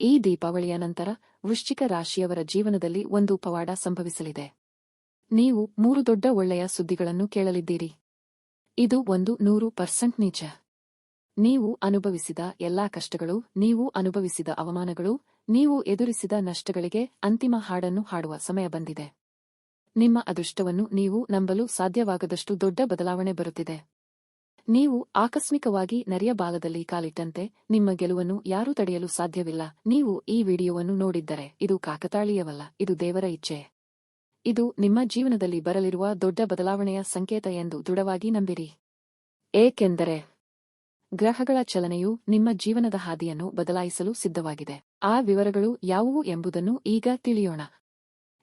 ಈ ದೀಪಾವಳಿಯ ನಂತರ ವೃಶ್ಚಿಕ ರಾಶಿಯವರ ಜೀವನದಲ್ಲಿ ಒಂದು ಪವಾಡ ಸಂಭವಿಸಲಿದೆ. ನೀವು ಮೂರು ದೊಡ್ಡ ಒಳ್ಳೆಯ ಸುದ್ದಿಗಳನ್ನು ಕೇಳಲಿದ್ದೀರಿ. ಇದು ಒಂದು ನೂರು ಪರ್ಸೆಂಟ್ ನಿಜ ನೀವು ಅನುಭವಿಸಿದ ಎಲ್ಲಾ ಕಷ್ಟಗಳು, ನೀವು ಅನುಭವಿಸಿದ ಅವಮಾನಗಳು, ನೀವು ಎದುರಿಸಿದ ನಷ್ಟಗಳಿಗೆ ಅಂತಿಮ ಹಾಡನ್ನು ಹಾಡುವ ಸಮಯ ಬಂದಿದೆ. ನಿಮ್ಮ ಅದೃಷ್ಟವನ್ನು ನೀವು ನಂಬಲು ಸಾಧ್ಯವಾಗದಷ್ಟು ದೊಡ್ಡ ಬದಲಾವಣೆ ಬರುತ್ತಿದೆ. ನೀವು ಆಕಸ್ಮಿಕವಾಗಿ ನರಿಯ ಭಾಗದಲ್ಲಿ ಕಾಲಿಟ್ಟಂತೆ ನಿಮ್ಮ ಗೆಲುವನ್ನು ಯಾರೂ ತಡೆಯಲು ಸಾಧ್ಯವಿಲ್ಲ. ನೀವು ಈ ವಿಡಿಯೋವನ್ನು ನೋಡಿದ್ದರೆ ಇದು ಕಾಕತಾಳೀಯವಲ್ಲ, ಇದು ದೇವರ ಇಚ್ಛೆ. ಇದು ನಿಮ್ಮ ಜೀವನದಲ್ಲಿ ಬರಲಿರುವ ದೊಡ್ಡ ಬದಲಾವಣೆಯ ಸಂಕೇತ ಎಂದು ದೃಢವಾಗಿ ನಂಬಿರಿ. ಏಕೆಂದರೆ ಗ್ರಹಗಳ ಚಲನೆಯು ನಿಮ್ಮ ಜೀವನದ ಹಾದಿಯನ್ನು ಬದಲಾಯಿಸಲು ಸಿದ್ಧವಾಗಿದೆ. ಆ ವಿವರಗಳು ಯಾವುವು ಎಂಬುದನ್ನು ಈಗ ತಿಳಿಯೋಣ.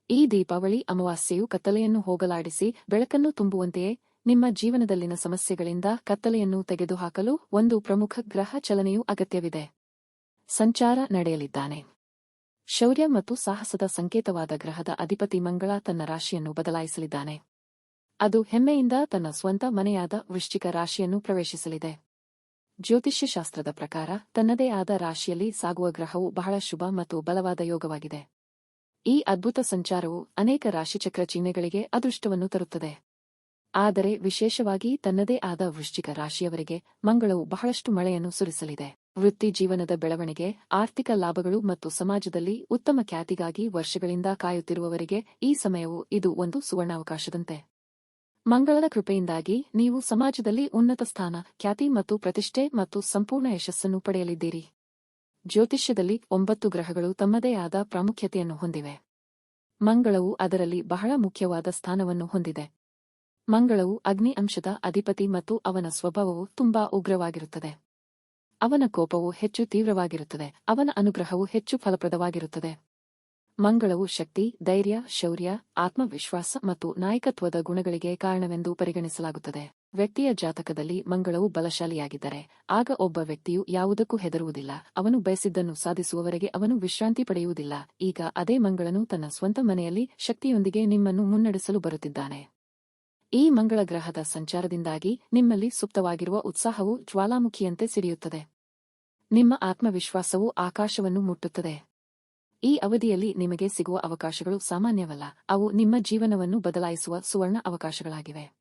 ಈ ದೀಪಾವಳಿ ಅಮಾವಾಸ್ಯೆಯು ಕತ್ತಲೆಯನ್ನು ಹೋಗಲಾಡಿಸಿ ಬೆಳಕನ್ನು ತುಂಬುವಂತೆಯೇ ನಿಮ್ಮ ಜೀವನದಲ್ಲಿನ ಸಮಸ್ಯೆಗಳಿಂದ ಕತ್ತಲೆಯನ್ನು ತೆಗೆದುಹಾಕಲು ಒಂದು ಪ್ರಮುಖ ಗ್ರಹ ಚಲನೆಯೂ ಅಗತ್ಯವಿದೆ. ಸಂಚಾರ ನಡೆಯಲಿದ್ದಾನೆ. ಶೌರ್ಯ ಮತ್ತು ಸಾಹಸದ ಸಂಕೇತವಾದ ಗ್ರಹದ ಅಧಿಪತಿ ಮಂಗಳ ತನ್ನ ರಾಶಿಯನ್ನು ಬದಲಾಯಿಸಲಿದ್ದಾನೆ. ಅದು ಹೆಮ್ಮೆಯಿಂದ ತನ್ನ ಸ್ವಂತ ಮನೆಯಾದ ವೃಶ್ಚಿಕ ರಾಶಿಯನ್ನು ಪ್ರವೇಶಿಸಲಿದೆ. ಜ್ಯೋತಿಷ್ಯಶಾಸ್ತ್ರದ ಪ್ರಕಾರ ತನ್ನದೇ ಆದ ರಾಶಿಯಲ್ಲಿ ಸಾಗುವ ಗ್ರಹವು ಬಹಳ ಶುಭ ಮತ್ತು ಬಲವಾದ ಯೋಗವಾಗಿದೆ. ಈ ಅದ್ಭುತ ಸಂಚಾರವು ಅನೇಕ ರಾಶಿಚಕ್ರ ಚಿಹ್ನೆಗಳಿಗೆ ಅದೃಷ್ಟವನ್ನು ತರುತ್ತದೆ. ಆದರೆ ವಿಶೇಷವಾಗಿ ತನ್ನದೇ ಆದ ವೃಶ್ಚಿಕ ರಾಶಿಯವರಿಗೆ ಮಂಗಳವು ಬಹಳಷ್ಟು ಮಳೆಯನ್ನು ಸುರಿಸಲಿದೆ. ವೃತ್ತಿ ಜೀವನದ ಬೆಳವಣಿಗೆ, ಆರ್ಥಿಕ ಲಾಭಗಳು ಮತ್ತು ಸಮಾಜದಲ್ಲಿ ಉತ್ತಮ ಖ್ಯಾತಿಗಾಗಿ ವರ್ಷಗಳಿಂದ ಕಾಯುತ್ತಿರುವವರಿಗೆ ಈ ಸಮಯವು ಇದು ಒಂದು ಸುವರ್ಣಾವಕಾಶದಂತೆ. ಮಂಗಳದ ಕೃಪೆಯಿಂದಾಗಿ ನೀವು ಸಮಾಜದಲ್ಲಿ ಉನ್ನತ ಸ್ಥಾನ, ಖ್ಯಾತಿ ಮತ್ತು ಪ್ರತಿಷ್ಠೆ ಮತ್ತು ಸಂಪೂರ್ಣ ಯಶಸ್ಸನ್ನು ಪಡೆಯಲಿದ್ದೀರಿ. ಜ್ಯೋತಿಷ್ಯದಲ್ಲಿ ಒಂಬತ್ತು ಗ್ರಹಗಳು ತಮ್ಮದೇ ಆದ ಪ್ರಾಮುಖ್ಯತೆಯನ್ನು ಹೊಂದಿವೆ. ಮಂಗಳವು ಅದರಲ್ಲಿ ಬಹಳ ಮುಖ್ಯವಾದ ಸ್ಥಾನವನ್ನು ಹೊಂದಿದೆ. ಮಂಗಳವು ಅಗ್ನಿ ಅಂಶದ ಅಧಿಪತಿ ಮತ್ತು ಅವನ ಸ್ವಭಾವವು ತುಂಬಾ ಉಗ್ರವಾಗಿರುತ್ತದೆ. ಅವನ ಕೋಪವು ಹೆಚ್ಚು ತೀವ್ರವಾಗಿರುತ್ತದೆ, ಅವನ ಅನುಗ್ರಹವು ಹೆಚ್ಚು ಫಲಪ್ರದವಾಗಿರುತ್ತದೆ. ಮಂಗಳವು ಶಕ್ತಿ, ಧೈರ್ಯ, ಶೌರ್ಯ, ಆತ್ಮವಿಶ್ವಾಸ ಮತ್ತು ನಾಯಕತ್ವದ ಗುಣಗಳಿಗೆ ಕಾರಣವೆಂದು ಪರಿಗಣಿಸಲಾಗುತ್ತದೆ. ವ್ಯಕ್ತಿಯ ಜಾತಕದಲ್ಲಿ ಮಂಗಳವು ಬಲಶಾಲಿಯಾಗಿದ್ದರೆ, ಆಗ ಒಬ್ಬ ವ್ಯಕ್ತಿಯು ಯಾವುದಕ್ಕೂ ಹೆದರುವುದಿಲ್ಲ, ಅವನು ಬಯಸಿದ್ದನ್ನು ಸಾಧಿಸುವವರೆಗೆ ಅವನು ವಿಶ್ರಾಂತಿ ಪಡೆಯುವುದಿಲ್ಲ, ಈಗ ಅದೇ ಮಂಗಳನು ತನ್ನ ಸ್ವಂತ ಮನೆಯಲ್ಲಿ ಶಕ್ತಿಯೊಂದಿಗೆ ನಿಮ್ಮನ್ನು ಮುನ್ನಡೆಸಲು ಬರುತ್ತಿದ್ದಾನೆ. ಈ ಮಂಗಳ ಗ್ರಹದ ಸಂಚಾರದಿಂದಾಗಿ ನಿಮ್ಮಲ್ಲಿ ಸುಪ್ತವಾಗಿರುವ ಉತ್ಸಾಹವು ಜ್ವಾಲಾಮುಖಿಯಂತೆ ಸಿಡಿಯುತ್ತದೆ. ನಿಮ್ಮ ಆತ್ಮವಿಶ್ವಾಸವು ಆಕಾಶವನ್ನು ಮುಟ್ಟುತ್ತದೆ. ಈ ಅವಧಿಯಲ್ಲಿ ನಿಮಗೆ ಸಿಗುವ ಅವಕಾಶಗಳು ಸಾಮಾನ್ಯವಲ್ಲ, ಅವು ನಿಮ್ಮ ಜೀವನವನ್ನು ಬದಲಾಯಿಸುವ ಸುವರ್ಣ ಅವಕಾಶಗಳಾಗಿವೆ.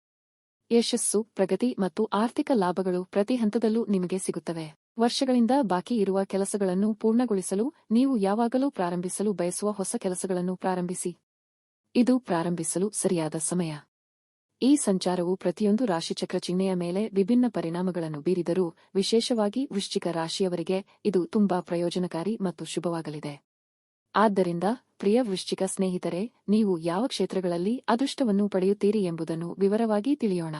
ಯಶಸ್ಸು, ಪ್ರಗತಿ ಮತ್ತು ಆರ್ಥಿಕ ಲಾಭಗಳು ಪ್ರತಿ ಹಂತದಲ್ಲೂ ನಿಮಗೆ ಸಿಗುತ್ತವೆ. ವರ್ಷಗಳಿಂದ ಬಾಕಿ ಇರುವ ಕೆಲಸಗಳನ್ನು ಪೂರ್ಣಗೊಳಿಸಲು ನೀವು ಯಾವಾಗಲೂ ಪ್ರಾರಂಭಿಸಲು ಬಯಸುವ ಹೊಸ ಕೆಲಸಗಳನ್ನು ಪ್ರಾರಂಭಿಸಿ. ಇದು ಪ್ರಾರಂಭಿಸಲು ಸರಿಯಾದ ಸಮಯ. ಈ ಸಂಚಾರವು ಪ್ರತಿಯೊಂದು ರಾಶಿಚಕ್ರ ಚಿಹ್ನೆಯ ಮೇಲೆ ವಿಭಿನ್ನ ಪರಿಣಾಮಗಳನ್ನು ಬೀರಿದರೂ, ವಿಶೇಷವಾಗಿ ವೃಶ್ಚಿಕ ರಾಶಿಯವರಿಗೆ ಇದು ತುಂಬಾ ಪ್ರಯೋಜನಕಾರಿ ಮತ್ತು ಶುಭವಾಗಲಿದೆ. ಆದ್ದರಿಂದ, ಪ್ರಿಯ ವೃಶ್ಚಿಕ ಸ್ನೇಹಿತರೆ, ನೀವು ಯಾವ ಕ್ಷೇತ್ರಗಳಲ್ಲಿ ಅದೃಷ್ಟವನ್ನು ಪಡೆಯುತ್ತೀರಿ ಎಂಬುದನ್ನು ವಿವರವಾಗಿ ತಿಳಿಯೋಣ.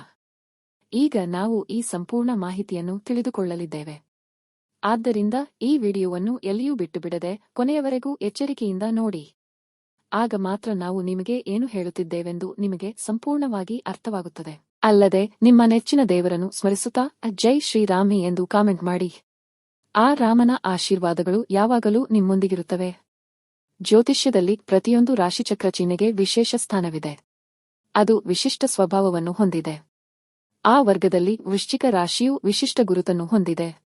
ಈಗ ನಾವು ಈ ಸಂಪೂರ್ಣ ಮಾಹಿತಿಯನ್ನು ತಿಳಿದುಕೊಳ್ಳಲಿದ್ದೇವೆ. ಆದ್ದರಿಂದ ಈ ವಿಡಿಯೋವನ್ನು ಎಲ್ಲಿಯೂ ಬಿಟ್ಟುಬಿಡದೆ ಕೊನೆಯವರೆಗೂ ಎಚ್ಚರಿಕೆಯಿಂದ ನೋಡಿ. ಆಗ ಮಾತ್ರ ನಾವು ನಿಮಗೆ ಏನು ಹೇಳುತ್ತಿದ್ದೇವೆಂದು ನಿಮಗೆ ಸಂಪೂರ್ಣವಾಗಿ ಅರ್ಥವಾಗುತ್ತದೆ. ಅಲ್ಲದೆ, ನಿಮ್ಮ ನೆಚ್ಚಿನ ದೇವರನ್ನು ಸ್ಮರಿಸುತ್ತಾ, ಜೈ ಶ್ರೀರಾಮಿ ಎಂದು ಕಾಮೆಂಟ್ ಮಾಡಿ. ಆ ರಾಮನ ಆಶೀರ್ವಾದಗಳು ಯಾವಾಗಲೂ ನಿಮ್ಮೊಂದಿಗಿರುತ್ತವೆ. ಜ್ಯೋತಿಷ್ಯದಲ್ಲಿ ಪ್ರತಿಯೊಂದು ರಾಶಿಚಕ್ರ ಚಿಹ್ನೆಗೆ ವಿಶೇಷ ಸ್ಥಾನವಿದೆ. ಅದು ವಿಶಿಷ್ಟ ಸ್ವಭಾವವನ್ನು ಹೊಂದಿದೆ. ಆ ವರ್ಗದಲ್ಲಿ ವೃಶ್ಚಿಕ ರಾಶಿಯು ವಿಶಿಷ್ಟ ಗುರುತನ್ನು ಹೊಂದಿದೆ.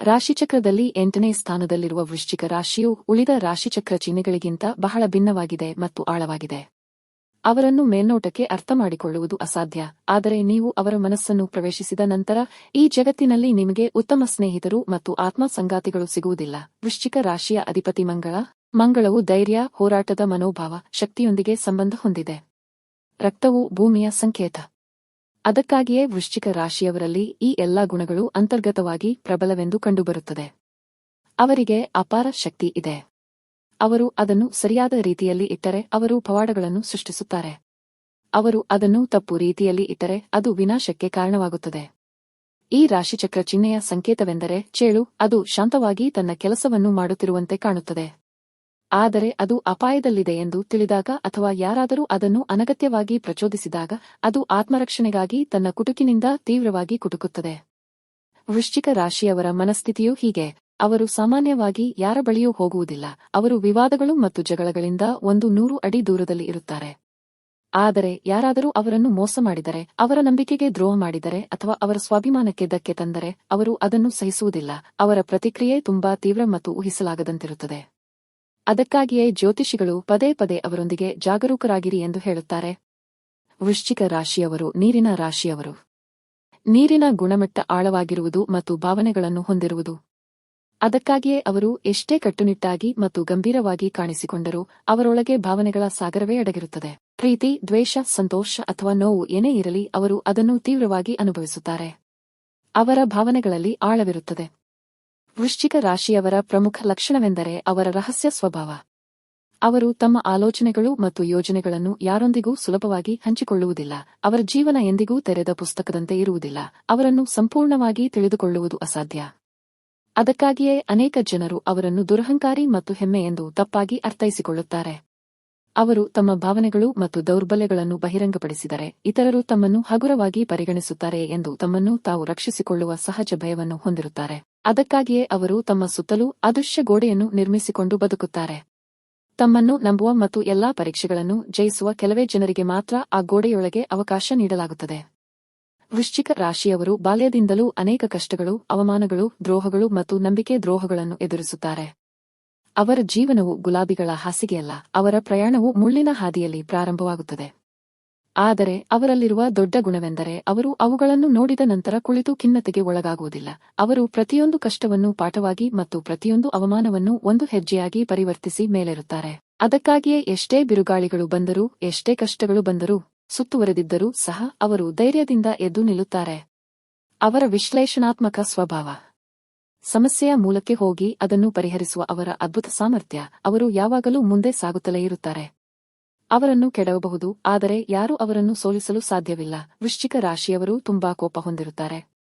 ರಾಶಿಚಕ್ರದಲ್ಲಿ ಎಂಟನೇ ಸ್ಥಾನದಲ್ಲಿರುವ ವೃಶ್ಚಿಕ ರಾಶಿಯು ಉಳಿದ ರಾಶಿಚಕ್ರ ಚಿಹ್ನೆಗಳಿಗಿಂತ ಬಹಳ ಭಿನ್ನವಾಗಿದೆ ಮತ್ತು ಆಳವಾಗಿದೆ. ಅವರನ್ನು ಮೇಲ್ನೋಟಕ್ಕೆ ಅರ್ಥಮಾಡಿಕೊಳ್ಳುವುದು ಅಸಾಧ್ಯ, ಆದರೆ ನೀವು ಅವರ ಮನಸ್ಸನ್ನು ಪ್ರವೇಶಿಸಿದ ನಂತರ ಈ ಜಗತ್ತಿನಲ್ಲಿ ನಿಮಗೆ ಉತ್ತಮ ಸ್ನೇಹಿತರು ಮತ್ತು ಆತ್ಮ ಸಂಗಾತಿಗಳು ಸಿಗುವುದಿಲ್ಲ. ವೃಶ್ಚಿಕ ರಾಶಿಯ ಅಧಿಪತಿ ಮಂಗಳ, ಮಂಗಳವು ಧೈರ್ಯ, ಹೋರಾಟದ ಮನೋಭಾವ, ಶಕ್ತಿಯೊಂದಿಗೆ ಸಂಬಂಧ ಹೊಂದಿದೆ. ರಕ್ತವು ಭೂಮಿಯ ಸಂಕೇತ. ಅದಕ್ಕಾಗಿಯೇ ವೃಶ್ಚಿಕ ರಾಶಿಯವರಲ್ಲಿ ಈ ಎಲ್ಲಾ ಗುಣಗಳು ಅಂತರ್ಗತವಾಗಿ ಪ್ರಬಲವೆಂದು ಕಂಡುಬರುತ್ತದೆ. ಅವರಿಗೆ ಅಪಾರ ಶಕ್ತಿ ಇದೆ. ಅವರು ಅದನ್ನು ಸರಿಯಾದ ರೀತಿಯಲ್ಲಿ ಇಟ್ಟರೆ ಅವರು ಪವಾಡಗಳನ್ನು ಸೃಷ್ಟಿಸುತ್ತಾರೆ. ಅವರು ಅದನ್ನು ತಪ್ಪು ರೀತಿಯಲ್ಲಿ ಇಟ್ಟರೆ ಅದು ವಿನಾಶಕ್ಕೆ ಕಾರಣವಾಗುತ್ತದೆ. ಈ ರಾಶಿಚಕ್ರ ಚಿಹ್ನೆಯ ಸಂಕೇತವೆಂದರೆ, ಚೇಳು, ಅದು ಶಾಂತವಾಗಿ ತನ್ನ ಕೆಲಸವನ್ನು ಮಾಡುತ್ತಿರುವಂತೆ ಕಾಣುತ್ತದೆ. ಆದರೆ ಅದು ಅಪಾಯದಲ್ಲಿದೆ ಎಂದು ತಿಳಿದಾಗ ಅಥವಾ ಯಾರಾದರೂ ಅದನ್ನು ಅನಗತ್ಯವಾಗಿ ಪ್ರಚೋದಿಸಿದಾಗ, ಅದು ಆತ್ಮರಕ್ಷಣೆಗಾಗಿ ತನ್ನ ಕುಟುಕಿನಿಂದ ತೀವ್ರವಾಗಿ ಕುಟುಕುತ್ತದೆ. ವೃಶ್ಚಿಕ ರಾಶಿಯವರ ಮನಸ್ಥಿತಿಯೂ ಹೀಗೆ. ಅವರು ಸಾಮಾನ್ಯವಾಗಿ ಯಾರ ಬಳಿಯೂ ಹೋಗುವುದಿಲ್ಲ. ಅವರು ವಿವಾದಗಳು ಮತ್ತು ಜಗಳಗಳಿಂದ ಒಂದು ನೂರು ಅಡಿ ದೂರದಲ್ಲಿ ಇರುತ್ತಾರೆ. ಆದರೆ ಯಾರಾದರೂ ಅವರನ್ನು ಮೋಸ ಮಾಡಿದರೆ, ಅವರ ನಂಬಿಕೆಗೆ ದ್ರೋಹ ಮಾಡಿದರೆ ಅಥವಾ ಅವರ ಸ್ವಾಭಿಮಾನಕ್ಕೆ ಧಕ್ಕೆ ತಂದರೆ, ಅವರು ಅದನ್ನು ಸಹಿಸುವುದಿಲ್ಲ. ಅವರ ಪ್ರತಿಕ್ರಿಯೆ ತುಂಬಾ ತೀವ್ರ ಮತ್ತು ಊಹಿಸಲಾಗದಂತಿರುತ್ತದೆ. ಅದಕ್ಕಾಗಿಯೇ ಜ್ಯೋತಿಷಿಗಳು ಪದೇ ಪದೇ ಅವರೊಂದಿಗೆ ಜಾಗರೂಕರಾಗಿರಿ ಎಂದು ಹೇಳುತ್ತಾರೆ. ವೃಶ್ಚಿಕ ರಾಶಿಯವರು, ನೀರಿನ ರಾಶಿಯವರು. ನೀರಿನ ಗುಣಮಟ್ಟ ಆಳವಾಗಿರುವುದು ಮತ್ತು ಭಾವನೆಗಳನ್ನು ಹೊಂದಿರುವುದು. ಅದಕ್ಕಾಗಿಯೇ ಅವರು ಎಷ್ಟೇ ಕಟ್ಟುನಿಟ್ಟಾಗಿ ಮತ್ತು ಗಂಭೀರವಾಗಿ ಕಾಣಿಸಿಕೊಂಡರೂ ಅವರೊಳಗೆ ಭಾವನೆಗಳ ಸಾಗರವೇ ಅಡಗಿರುತ್ತದೆ. ಪ್ರೀತಿ, ದ್ವೇಷ, ಸಂತೋಷ ಅಥವಾ ನೋವು ಏನೇ ಇರಲಿ, ಅವರು ಅದನ್ನು ತೀವ್ರವಾಗಿ ಅನುಭವಿಸುತ್ತಾರೆ. ಅವರ ಭಾವನೆಗಳಲ್ಲಿ ಆಳವಿರುತ್ತದೆ. ವೃಶ್ಚಿಕ ರಾಶಿಯವರ ಪ್ರಮುಖ ಲಕ್ಷಣವೆಂದರೆ ಅವರ ರಹಸ್ಯ ಸ್ವಭಾವ. ಅವರು ತಮ್ಮ ಆಲೋಚನೆಗಳು ಮತ್ತು ಯೋಜನೆಗಳನ್ನು ಯಾರೊಂದಿಗೂ ಸುಲಭವಾಗಿ ಹಂಚಿಕೊಳ್ಳುವುದಿಲ್ಲ. ಅವರ ಜೀವನ ಎಂದಿಗೂ ತೆರೆದ ಪುಸ್ತಕದಂತೆ ಇರುವುದಿಲ್ಲ. ಅವರನ್ನು ಸಂಪೂರ್ಣವಾಗಿ ತಿಳಿದುಕೊಳ್ಳುವುದು ಅಸಾಧ್ಯ. ಅದಕ್ಕಾಗಿಯೇ ಅನೇಕ ಜನರು ಅವರನ್ನು ದುರಹಂಕಾರಿ ಮತ್ತು ಹೆಮ್ಮೆ ಎಂದು ತಪ್ಪಾಗಿ ಅರ್ಥೈಸಿಕೊಳ್ಳುತ್ತಾರೆ. ಅವರು ತಮ್ಮ ಭಾವನೆಗಳು ಮತ್ತು ದೌರ್ಬಲ್ಯಗಳನ್ನು ಬಹಿರಂಗಪಡಿಸಿದರೆ, ಇತರರು ತಮ್ಮನ್ನು ಹಗುರವಾಗಿ ಪರಿಗಣಿಸುತ್ತಾರೆ ಎಂದು ತಮ್ಮನ್ನು ತಾವು ರಕ್ಷಿಸಿಕೊಳ್ಳುವ ಸಹಜ ಭಯವನ್ನು ಹೊಂದಿರುತ್ತಾರೆ. ಅದಕ್ಕಾಗಿಯೇ ಅವರು ತಮ್ಮ ಸುತ್ತಲೂ ಅದೃಶ್ಯ ಗೋಡೆಯನ್ನು ನಿರ್ಮಿಸಿಕೊಂಡು ಬದುಕುತ್ತಾರೆ. ತಮ್ಮನ್ನು ನಂಬುವ ಮತ್ತು ಎಲ್ಲಾ ಪರೀಕ್ಷೆಗಳನ್ನು ಜಯಿಸುವ ಕೆಲವೇ ಜನರಿಗೆ ಮಾತ್ರ ಆ ಗೋಡೆಯೊಳಗೆ ಅವಕಾಶ ನೀಡಲಾಗುತ್ತದೆ. ವೃಶ್ಚಿಕ ರಾಶಿಯವರು ಬಾಲ್ಯದಿಂದಲೂ ಅನೇಕ ಕಷ್ಟಗಳು, ಅವಮಾನಗಳು, ದ್ರೋಹಗಳು ಮತ್ತು ನಂಬಿಕೆ ದ್ರೋಹಗಳನ್ನು ಎದುರಿಸುತ್ತಾರೆ. ಅವರ ಜೀವನವು ಗುಲಾಬಿಗಳ ಹಾಸಿಗೆಯಲ್ಲ, ಅವರ ಪ್ರಯಾಣವು ಮುಳ್ಳಿನ ಹಾದಿಯಲ್ಲಿ ಪ್ರಾರಂಭವಾಗುತ್ತದೆ. ಆದರೆ ಅವರಲ್ಲಿರುವ ದೊಡ್ಡ ಗುಣವೆಂದರೆ ಅವರು ಅವುಗಳನ್ನು ನೋಡಿದ ನಂತರ ಕುಳಿತು ಖಿನ್ನತೆಗೆ ಒಳಗಾಗುವುದಿಲ್ಲ. ಅವರು ಪ್ರತಿಯೊಂದು ಕಷ್ಟವನ್ನು ಪಾಠವಾಗಿ ಮತ್ತು ಪ್ರತಿಯೊಂದು ಅವಮಾನವನ್ನು ಒಂದು ಹೆಜ್ಜೆಯಾಗಿ ಪರಿವರ್ತಿಸಿ ಮೇಲೇರುತ್ತಾರೆ. ಅದಕ್ಕಾಗಿಯೇ ಎಷ್ಟೇ ಬಿರುಗಾಳಿಗಳು ಬಂದರೂ, ಎಷ್ಟೇ ಕಷ್ಟಗಳು ಬಂದರೂ, ಸುತ್ತುವರೆದಿದ್ದರೂ ಸಹ ಅವರು ಧೈರ್ಯದಿಂದ ಎದ್ದು ನಿಲ್ಲುತ್ತಾರೆ. ಅವರ ವಿಶ್ಲೇಷಣಾತ್ಮಕ ಸ್ವಭಾವ. ಸಮಸ್ಯೆಯ ಮೂಲಕ್ಕೆ ಹೋಗಿ ಅದನ್ನು ಪರಿಹರಿಸುವ ಅವರ ಅದ್ಭುತ ಸಾಮರ್ಥ್ಯ. ಅವರು ಯಾವಾಗಲೂ ಮುಂದೆ ಸಾಗುತ್ತಲೇ ಇರುತ್ತಾರೆ. ಅವರನ್ನು ಕೆಡವಬಹುದು, ಆದರೆ ಯಾರೂ ಅವರನ್ನು ಸೋಲಿಸಲು ಸಾಧ್ಯವಿಲ್ಲ. ವೃಶ್ಚಿಕ ರಾಶಿಯವರು ತುಂಬಾ ಕೋಪ ಹೊಂದಿರುತ್ತಾರೆ.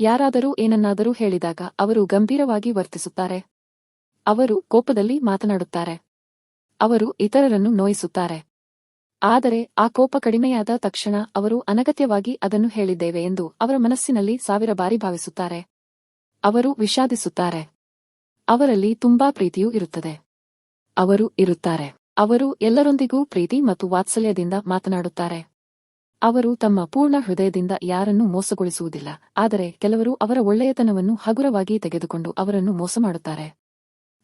ಯಾರಾದರೂ ಏನನ್ನಾದರೂ ಹೇಳಿದಾಗ ಅವರು ಗಂಭೀರವಾಗಿ ವರ್ತಿಸುತ್ತಾರೆ. ಅವರು ಕೋಪದಲ್ಲಿ ಮಾತನಾಡುತ್ತಾರೆ. ಅವರು ಇತರರನ್ನು ನೋಯಿಸುತ್ತಾರೆ. ಆದರೆ ಆ ಕೋಪ ಕಡಿಮೆಯಾದ ತಕ್ಷಣ ಅವರು ಅನಗತ್ಯವಾಗಿ ಅದನ್ನು ಹೇಳಿದ್ದೇವೆ ಎಂದು ಅವರ ಮನಸ್ಸಿನಲ್ಲಿ ಸಾವಿರ ಬಾರಿ ಭಾವಿಸುತ್ತಾರೆ. ಅವರು ವಿಷಾದಿಸುತ್ತಾರೆ. ಅವರಲ್ಲಿ ತುಂಬಾ ಪ್ರೀತಿಯೂ ಇರುತ್ತದೆ. ಅವರು ಇರುತ್ತಾರೆ. ಅವರು ಎಲ್ಲರೊಂದಿಗೂ ಪ್ರೀತಿ ಮತ್ತು ವಾತ್ಸಲ್ಯದಿಂದ ಮಾತನಾಡುತ್ತಾರೆ. ಅವರು ತಮ್ಮ ಪೂರ್ಣ ಹೃದಯದಿಂದ ಯಾರನ್ನೂ ಮೋಸಗೊಳಿಸುವುದಿಲ್ಲ, ಆದರೆ ಕೆಲವರು ಅವರ ಒಳ್ಳೆಯತನವನ್ನು ಹಗುರವಾಗಿ ತೆಗೆದುಕೊಂಡು ಅವರನ್ನು ಮೋಸ ಮಾಡುತ್ತಾರೆ.